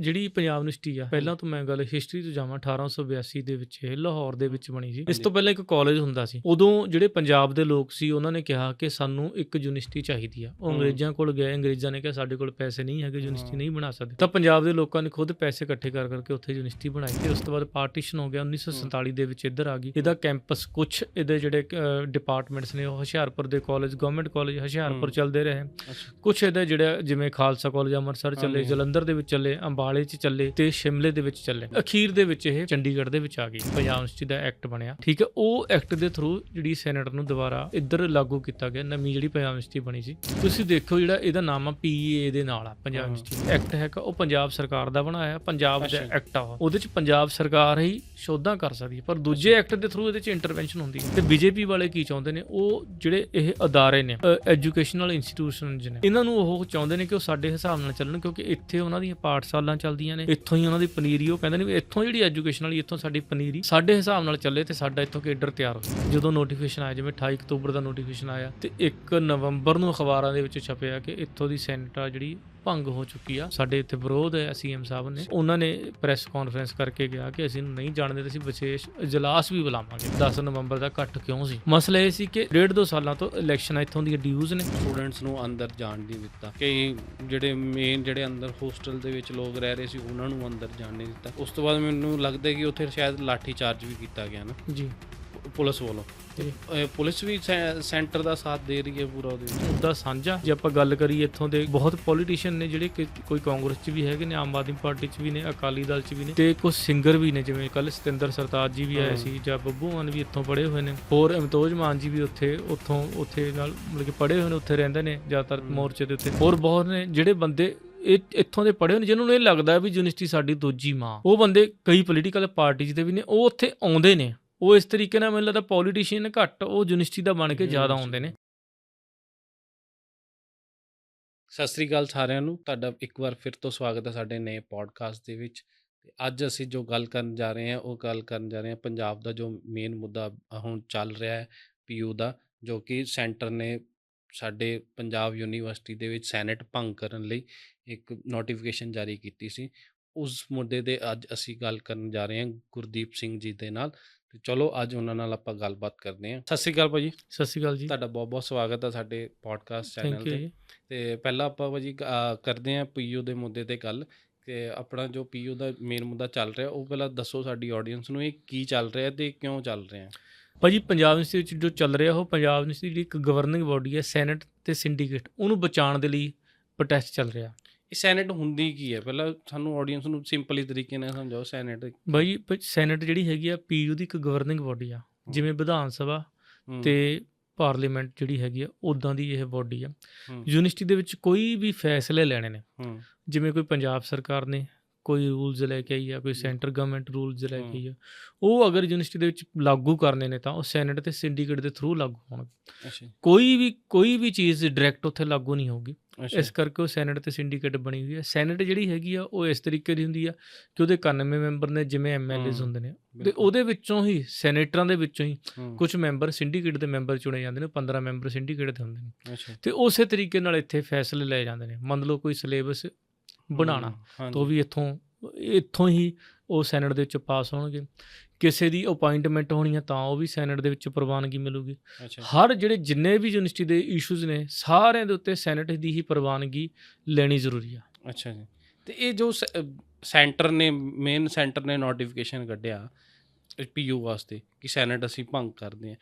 ਜਿਹੜੀ ਪੰਜਾਬ ਯੂਨੀਵਰਸਿਟੀ ਆ ਪਹਿਲਾਂ ਤੋਂ ਮੈਂ ਗੱਲ ਹਿਸਟਰੀ ਤੋਂ ਜਾਵਾਂ 1882 ਦੇ ਵਿੱਚ ਇਹ ਲਾਹੌਰ ਦੇ ਵਿੱਚ ਬਣੀ ਸੀ। ਇਸ ਤੋਂ ਪਹਿਲਾਂ ਇੱਕ ਕਾਲਜ ਹੁੰਦਾ ਸੀ। ਉਦੋਂ ਜਿਹੜੇ ਪੰਜਾਬ ਦੇ ਲੋਕ ਸੀ ਉਹਨਾਂ ਨੇ ਕਿਹਾ ਕਿ ਸਾਨੂੰ ਇੱਕ ਯੂਨੀਵਰਸਿਟੀ ਚਾਹੀਦੀ ਆ। ਉਹ। ਅੰਗਰੇਜ਼ਾਂ ਕੋਲ ਗਏ ਅੰਗਰੇਜ਼ਾਂ ਨੇ ਕਿਹਾ ਸਾਡੇ ਕੋਲ ਪੈਸੇ ਨਹੀਂ ਹੈਗੇ ਯੂਨੀਵਰਸਿਟੀ। ਨਹੀਂ ਬਣਾ ਸਕਦੇ। ਤਾਂ ਪੰਜਾਬ ਦੇ ਲੋਕਾਂ ਨੇ ਖੁਦ ਪੈਸੇ ਇਕੱਠੇ ਕਰ ਕਰਕੇ ਉੱਥੇ ਯੂਨੀਵਰਸਿਟੀ ਬਣਾਈ ਤੇ ਉਸ ਤੋਂ ਬਾਅਦ ਪਾਰਟੀਸ਼ਨ ਹੋ ਗਿਆ 1947 ਦੇ ਵਿੱਚ ਇੱਧਰ ਆ ਗਈ। ਇਹਦਾ ਕੈਂਪਸ ਕੁਝ ਇਹਦੇ ਜਿਹੜੇ ਡਿਪਾਰਟਮੈਂਟਸ ਨੇ ਉਹ ਹੁਸ਼ਿਆਰਪੁਰ ਦੇ ਕਾਲਜ ਗਵਰਨਮੈਂਟ ਕਾਲਜ ਹੁਸ਼ਿਆਰਪੁਰ। ਚੱਲਦੇ ਰਹੇ। ਕੁਛ ਇਹਦਾ ਜਿਹੜਾ ਜਿਵੇਂ ਖਾਲਸਾ ਕਾਲਜ ਅੰਮ੍ਰਿਤਸਰ ਚੱਲੇ। ਜਲੰਧਰ ਦੇ ਵਿੱਚ ਚੱਲੇ ਅੰਬਾਲੇ 'ਚ ਚੱਲੇ ਤੇ ਸ਼ਿਮਲੇ ਦੇ ਵਿੱਚ ਚੱਲੇ। ਅਖੀਰ ਦੇ ਵਿੱਚ ਇਹ ਚੰਡੀਗੜ੍ਹ ਦੇ ਵਿੱਚ ਆ ਗਈ। ਪੰਜਾਬ ਯੂਨੀਵਰਸਿਟੀ ਦਾ ਐਕਟ ਬਣਿਆ। ਠੀਕ ਹੈ ਉਹ ਐਕਟ ਦੇ ਥਰੂ ਜਿਹੜੀ ਸੈਨੇਟ ਨੂੰ ਦੁਬਾਰਾ ਇੱਧਰ ਲਾਗੂ ਕੀਤਾ ਗਿਆ ਨਵੀਂ ਜਿਹੜੀ ਪੰਜਾਬ ਯੂਨੀਵਰਸਿਟੀ ਬਣੀ ਸੀ। ਤੁਸੀਂ ਦੇਖੋ ਜਿਹੜਾ ਇਹਦਾ ਨਾਮ ਆ ਪੀਏ ਦੇ ਨਾਲ ਆ ਪੰਜਾਬ। ਯੂਨੀਵਰਸਿਟੀ ਐਕਟ ਹੈਗਾ ਉਹ ਪੰਜਾਬ ਸਰਕਾਰ ਦਾ ਬਣਾਇਆ ਪੰਜਾਬ ਦਾ। ਐਕਟ ਆ ਉਹ। ਉਹਦੇ 'ਚ ਪੰਜਾਬ ਸਰਕਾਰ ਹੀ ਸ਼ੋਧਾਂ ਕਰ ਸਕਦੀ ਹੈ ਪਰ ਦੂਜੇ ਐਕਟ ਦੇ ਥਰੂ ਇਹਦੇ 'ਚ ਇੰਟਰਵੈਂਸ਼ਨ ਹੁੰਦੀ ਹੈ। ਤੇ ਬੀਜੇਪੀ ਵਾਲੇ ਕੀ ਚਾਹੁੰਦੇ ਨੇ? ਉਹ ਜਿਹੜੇ ਇਹ ਅਦਾਰੇ ਨੇ ਐਜੂਕੇਸ਼ਨਲ ਇੰਸਟੀਟਿਊਸ਼ਨਸ ਨੇ ਇਹਨਾਂ ਨੂੰ ਉਹ ਚਾਹੁੰਦੇ ਨੇ ਕਿ ਉਹ ਸਾਡੇ ਹਿਸਾਬ ਨਾਲ ਚੱਲਣ ਕਿਉਂਕਿ ਇੱਥੇ ਉਹਨਾਂ ਦੀਆਂ ਪਾਠਸ਼ਾਲਾਾਂ ਚੱਲਦੀਆਂ ਨੇ। ਇੱਥੋਂ ਹੀ ਉਹਨਾਂ ਦੀ ਪਨੀਰੀ, ਉਹ ਕਹਿੰਦੇ ਨੇ ਵੀ ਇੱਥੋਂ ਜਿਹੜੀ ਐਜੂਕੇਸ਼ਨ ਵਾਲੀ, ਇੱਥੋਂ ਸਾਡੀ ਪਨੀਰੀ ਸਾਡੇ ਹਿਸਾਬ ਨਾਲ ਚੱਲੇ ਤੇ ਸਾਡਾ ਇੱਥੋਂ ਕੇਡਰ ਤਿਆਰ ਹੋ ਜਦੋਂ ਨੋਟੀਫਿਕੇਸ਼ਨ ਆਇਆ, ਜਿਵੇਂ 28 ਅਕਤੂਬਰ ਦਾ ਨੋਟੀਫਿਕੇਸ਼ਨ ਆਇਆ ਤੇ 1 ਨਵੰਬਰ ਨੂੰ ਅਖਬਾਰਾਂ ਦੇ ਵਿੱਚ ਛਪਿਆ ਕਿ ਇੱਥੋਂ ਦੀ ਸੈਨੇਟ ਆ ਜਿਹੜੀ ਭੰਗ ਹੋ ਚੁੱਕੀ ਆ। ਸਾਡੇ ਇੱਥੇ ਵਿਰੋਧ ਹੈ ਸੀਐਮ ਸਾਹਿਬ ਨੇ। ਉਹਨਾਂ ਨੇ ਪ੍ਰੈਸ ਕਾਨਫਰੰਸ ਕਰਕੇ ਕਿਹਾ ਕਿ ਅਸੀਂ ਨਹੀਂ ਜਾਣਦੇ ਤੇ ਅਸੀਂ ਵਿਸ਼ੇਸ਼ ਇਜਲਾਸ ਵੀ ਬੁਲਾਵਾਂਗੇ। 10 ਨਵੰਬਰ ਦਾ ਇਕੱਠ ਕਿਉਂ ਸੀ? ਮਸਲਾ ਇਹ ਸੀ ਕਿ ਡੇਢ ਦੋ ਸਾਲਾਂ ਤੋਂ ਇਲੈਕਸ਼ਨ ਇੱਥੋਂ ਦੀਆਂ ਡਿਊਜ਼ ਨੇ। ਸਟੂਡੈਂਟਸ ਨੂੰ ਅੰਦਰ ਜਾਣ ਨਹੀਂ ਦਿੱਤਾ। ਕਈ ਜਿਹੜੇ ਮੇਨ ਜਿਹੜੇ ਅੰਦਰ ਹੋਸਟਲ ਦੇ ਵਿੱਚ ਲੋਕ ਰਹਿ ਰਹੇ ਸੀ ਉਹਨਾਂ ਨੂੰ ਅੰਦਰ ਜਾਣ ਨਹੀਂ ਦਿੱਤਾ। ਉਸ ਤੋਂ ਬਾਅਦ ਮੈਨੂੰ ਲੱਗਦਾ ਕਿ ਉੱਥੇ ਸ਼ਾਇਦ ਲਾਠੀ ਚਾਰਜ ਵੀ ਕੀਤਾ ਗਿਆ ਨਾ। ਜੀ। ਪੁਲਿਸ ਵੱਲੋਂ। ਇਹ ਪੁਲਿਸ ਵੀ ਸੈਂਟਰ ਦਾ ਸਾਥ ਦੇ ਰਹੀ ਹੈ ਪੂਰਾ ਉਹਦੇ ਮੁੱਦਾ ਸਾਂਝਾ। ਜੇ ਆਪਾਂ ਗੱਲ ਕਰੀਏ ਇੱਥੋਂ ਦੇ ਬਹੁਤ ਪੋਲੀਟੀਸ਼ੀਅਨ ਨੇ ਜਿਹੜੇ ਕੋਈ ਕਾਂਗਰਸ 'ਚ ਵੀ ਹੈਗੇ ਨੇ ਆਮ ਆਦਮੀ ਪਾਰਟੀ 'ਚ ਵੀ ਨੇ ਅਕਾਲੀ ਦਲ 'ਚ ਵੀ ਨੇ ਤੇ ਕੁਝ ਸਿੰਗਰ ਵੀ ਨੇ ਜਿਵੇਂ ਕੱਲ ਸਤਿੰਦਰ ਸਰਤਾਜ ਜੀ ਵੀ ਆਏ। ਸੀ ਜਾਂ ਬੱਬੂ ਮਾਨ ਵੀ ਇੱਥੋਂ ਪੜ੍ਹੇ ਹੋਏ ਨੇ। ਹੋਰ ਅਮਤੋਜ ਮਾਨ ਜੀ ਵੀ ਉੱਥੇ ਉੱਥੋਂ ਉੱਥੇ ਨਾਲ ਮਤਲਬ ਕਿ ਪੜ੍ਹੇ ਹੋਏ ਨੇ ਉੱਥੇ ਰਹਿੰਦੇ ਨੇ ਜ਼ਿਆਦਾਤਰ। ਮੋਰਚੇ ਦੇ ਉੱਤੇ। ਹੋਰ ਬਹੁਤ ਨੇ ਜਿਹੜੇ ਬੰਦੇ ਇਹ ਇੱਥੋਂ ਦੇ ਪੜ੍ਹੇ ਹੋਏ ਨੇ ਜਿਹਨਾਂ ਨੂੰ ਇਹ ਲੱਗਦਾ ਵੀ ਯੂਨੀਵਰਸਿਟੀ ਸਾਡੀ ਦੂਜੀ ਮਾਂ। ਉਹ ਬੰਦੇ ਕਈ ਪੋਲੀਟੀਕਲ ਪਾਰਟੀਜ਼ ਦੇ ਵੀ ਨੇ ਉਹ ਉੱਥੇ ਆਉਂਦੇ ਨੇ। ਉਹ ਇਸ ਤਰੀਕੇ ਨਾਲ ਮੈਨੂੰ ਲੱਗਦਾ ਪੋਲੀਟੀਸ਼ੀਅਨ ਘੱਟ ਉਹ ਯੂਨੀਵਰਸਿਟੀ ਦਾ ਬਣ ਕੇ ਜ਼ਿਆਦਾ ਆਉਂਦੇ ਨੇ। ਸਤਿ ਸ੍ਰੀ ਅਕਾਲ ਸਾਰਿਆਂ ਨੂੰ। ਤੁਹਾਡਾ ਇੱਕ ਵਾਰ ਫਿਰ ਤੋਂ ਸਵਾਗਤ ਹੈ ਸਾਡੇ ਨਏ ਪੋਡਕਾਸਟ ਦੇ ਵਿੱਚ। ਤੇ ਅੱਜ ਅਸੀਂ ਜੋ ਗੱਲ ਕਰਨ ਜਾ ਰਹੇ ਹਾਂ ਉਹ ਗੱਲ ਕਰਨ ਜਾ ਰਹੇ ਹਾਂ ਪੰਜਾਬ ਦਾ ਜੋ ਮੇਨ ਮੁੱਦਾ ਹੁਣ ਚੱਲ ਰਿਹਾ ਹੈ ਪੀਯੂ ਦਾ ਜੋ ਕਿ ਸੈਂਟਰ ਨੇ ਸਾਡੇ ਪੰਜਾਬ ਯੂਨੀਵਰਸਿਟੀ ਦੇ ਵਿੱਚ ਸੈਨੇਟ ਭੰਗ ਕਰਨ ਲਈ ਇੱਕ ਨੋਟੀਫਿਕੇਸ਼ਨ ਜਾਰੀ ਕੀਤੀ ਸੀ। ਉਸ ਮੁੱਦੇ ਦੇ ਅੱਜ ਅਸੀਂ ਗੱਲ ਕਰਨ ਜਾ ਰਹੇ ਹਾਂ ਗੁਰਦੀਪ ਸਿੰਘ ਜੀ ਦੇ ਨਾਲ। ਤੇ ਚਲੋ ਅੱਜ ਉਹਨਾਂ ਨਾਲ ਆਪਾਂ ਗੱਲਬਾਤ ਕਰਦੇ ਹਾਂ। ਸਤਿ ਸ੍ਰੀ ਅਕਾਲ ਭਾਜੀ। ਸਤਿ ਸ਼੍ਰੀ ਅਕਾਲ ਜੀ। ਤੁਹਾਡਾ ਬਹੁਤ ਬਹੁਤ ਸਵਾਗਤ ਹੈ ਸਾਡੇ ਪੋਡਕਾਸਟ ਚੈਨਲ ਤੇ। ਤੇ ਪਹਿਲਾਂ ਆਪਾਂ ਭਾਜੀ ਕਰਦੇ ਆਂ ਪੀਯੂ ਦੇ ਮੁੱਦੇ ਤੇ ਗੱਲ। ਕਿ ਆਪਣਾ ਜੋ ਪੀਯੂ ਦਾ ਮੇਨ ਮੁੱਦਾ ਚੱਲ ਰਿਹਾ ਉਹ ਪਹਿਲਾਂ ਦੱਸੋ ਸਾਡੀ ਆਡੀਅנס ਨੂੰ ਇਹ ਕੀ ਚੱਲ ਰਿਹਾ ਤੇ ਕਿਉਂ ਚੱਲ ਰਿਹਾ? ਭਾਜੀ ਪੰਜਾਬ ਯੂਨੀਵਰਸਿਟੀ ਵਿੱਚ ਜੋ ਚੱਲ ਰਿਹਾ ਉਹ ਪੰਜਾਬ ਯੂਨੀਵਰਸਿਟੀ ਦੀ ਇੱਕ ਗਵਰਨਿੰਗ ਬਾਡੀ ਹੈ ਸੈਨੇਟ ਤੇ ਸਿੰਡੀਕੇਟ ਉਹਨੂੰ ਬਚਾਉਣ ਦੇ ਲਈ ਪ੍ਰੋਟੈਸਟ ਚੱਲ ਰਿਹਾ। ਇਹ ਸੈਨੇਟ ਹੁੰਦੀ ਕੀ ਹੈ? ਪਹਿਲਾਂ ਸਾਨੂੰ ਆਡੀਅנס ਨੂੰ ਸਿੰਪਲੀ ਤਰੀਕੇ ਨਾਲ ਸਮਝਾਓ ਸੈਨੇਟ ਪ- ਸੈਨੇਟ ਜਿਹੜੀ ਹੈਗੀ ਆ ਪੀਯੂ ਦੀ ਇੱਕ ਗਵਰਨਿੰਗ ਬਾਡੀ ਆ। ਜਿਵੇਂ ਵਿਧਾਨ ਸਭਾ ਤੇ ਪਾਰਲੀਮੈਂਟ ਜਿਹੜੀ ਹੈਗੀ ਆ ਉਦਾਂ ਦੀ ਇਹ ਬਾਡੀ ਆ। ਯੂਨੀਵਰਸਿਟੀ ਦੇ ਵਿੱਚ ਕੋਈ ਵੀ ਫੈਸਲੇ ਲੈਣੇ ਨੇ। ਜਿਵੇਂ ਕੋਈ ਪੰਜਾਬ ਸਰਕਾਰ ਨੇ ਕੋਈ ਰੂਲਸ ਲੈ ਕੇ ਆਈ ਆ ਕੋਈ ਸੈਂਟਰ ਗਵਰਨਮੈਂਟ ਰੂਲਸ ਲੈ ਕੇ ਆਈ ਆ। ਉਹ ਅਗਰ ਯੂਨੀਵਰਸਿਟੀ ਦੇ ਵਿੱਚ ਲਾਗੂ ਕਰਨੇ ਨੇ ਤਾਂ ਉਹ ਸੈਨੇਟ ਤੇ ਸਿੰਡੀਕੇਟ ਦੇ ਥਰੂ ਲਾਗੂ ਹੋਣਗੇ। ਕੋਈ ਵੀ ਕੋਈ ਵੀ ਚੀਜ਼ ਡਾਇਰੈਕਟ ਉੱਥੇ ਲਾਗੂ ਨਹੀਂ ਹੋਊਗੀ। ਇਸ ਕਰਕੇ ਉਹ ਸੈਨੇਟ ਤੇ ਸਿੰਡੀਕੇਟ ਬਣੀ ਹੋਈ ਹੈ। ਸੈਨੇਟ ਜਿਹੜੀ ਹੈਗੀ ਆ ਉਹ ਇਸ ਤਰੀਕੇ ਦੀ ਹੁੰਦੀ ਆ ਕਿ ਉਹਦੇ 91 ਮੈਂਬਰ ਨੇ ਜਿਵੇਂ ਐਮਐਲਏਜ਼ ਹਮ, ਹੁੰਦੇ ਨੇ। ਤੇ ਉਹਦੇ ਵਿੱਚੋਂ ਹੀ ਸੈਨੇਟਰਾਂ ਦੇ ਵਿੱਚੋਂ ਹੀ ਕੁਝ ਮੈਂਬਰ ਸਿੰਡੀਕੇਟ ਦੇ ਮੈਂਬਰ ਚੁਣੇ ਜਾਂਦੇ ਨੇ 15 ਮੈਂਬਰ ਸਿੰਡੀਕੇਟ ਦੇ ਹੁੰਦੇ ਨੇ। ਤੇ ਉਸੇ ਤਰੀਕੇ ਨਾਲ ਇੱਥੇ ਫੈਸਲੇ ਲਏ ਜਾਂਦੇ ਨੇ। ਮੰਨ ਲਓ ਕੋਈ ਸਿਲੇਬਸ ਬਣਾਉਣਾ ਤਾਂ ਉਹ ਵੀ ਇੱਥੋਂ ਇੱਥੋਂ ਹੀ ਉਹ ਸੈਨੇਟ ਦੇ ਵਿੱਚ ਪਾਸ ਹੋਣਗੇ। ਕਿਸੇ ਦੀ ਅਪਾਇੰਟਮੈਂਟ ਹੋਣੀ ਹੈ ਤਾਂ ਉਹ ਵੀ ਸੈਨੇਟ ਦੇ ਵਿੱਚ ਪ੍ਰਵਾਨਗੀ ਮਿਲੂਗੀ। ਹਰ ਜਿਹੜੇ ਜਿੰਨੇ ਵੀ ਯੂਨੀਵਰਸਿਟੀ ਦੇ ਇਸ਼ੂਜ਼ ਨੇ ਸਾਰਿਆਂ ਦੇ ਉੱਤੇ ਸੈਨੇਟ ਦੀ ਹੀ ਪ੍ਰਵਾਨਗੀ ਲੈਣੀ ਜ਼ਰੂਰੀ ਆ। ਅੱਛਾ ਜੀ। ਤੇ ਇਹ ਜੋ ਸੈਂਟਰ ਨੇ ਮੇਨ ਸੈਂਟਰ ਨੇ ਨੋਟੀਫਿਕੇਸ਼ਨ ਕੱਢਿਆ ਪੀਯੂ ਵਾਸਤੇ ਕਿ ਸੈਨੇਟ ਅਸੀਂ ਭੰਗ ਕਰਦੇ ਹਾਂ।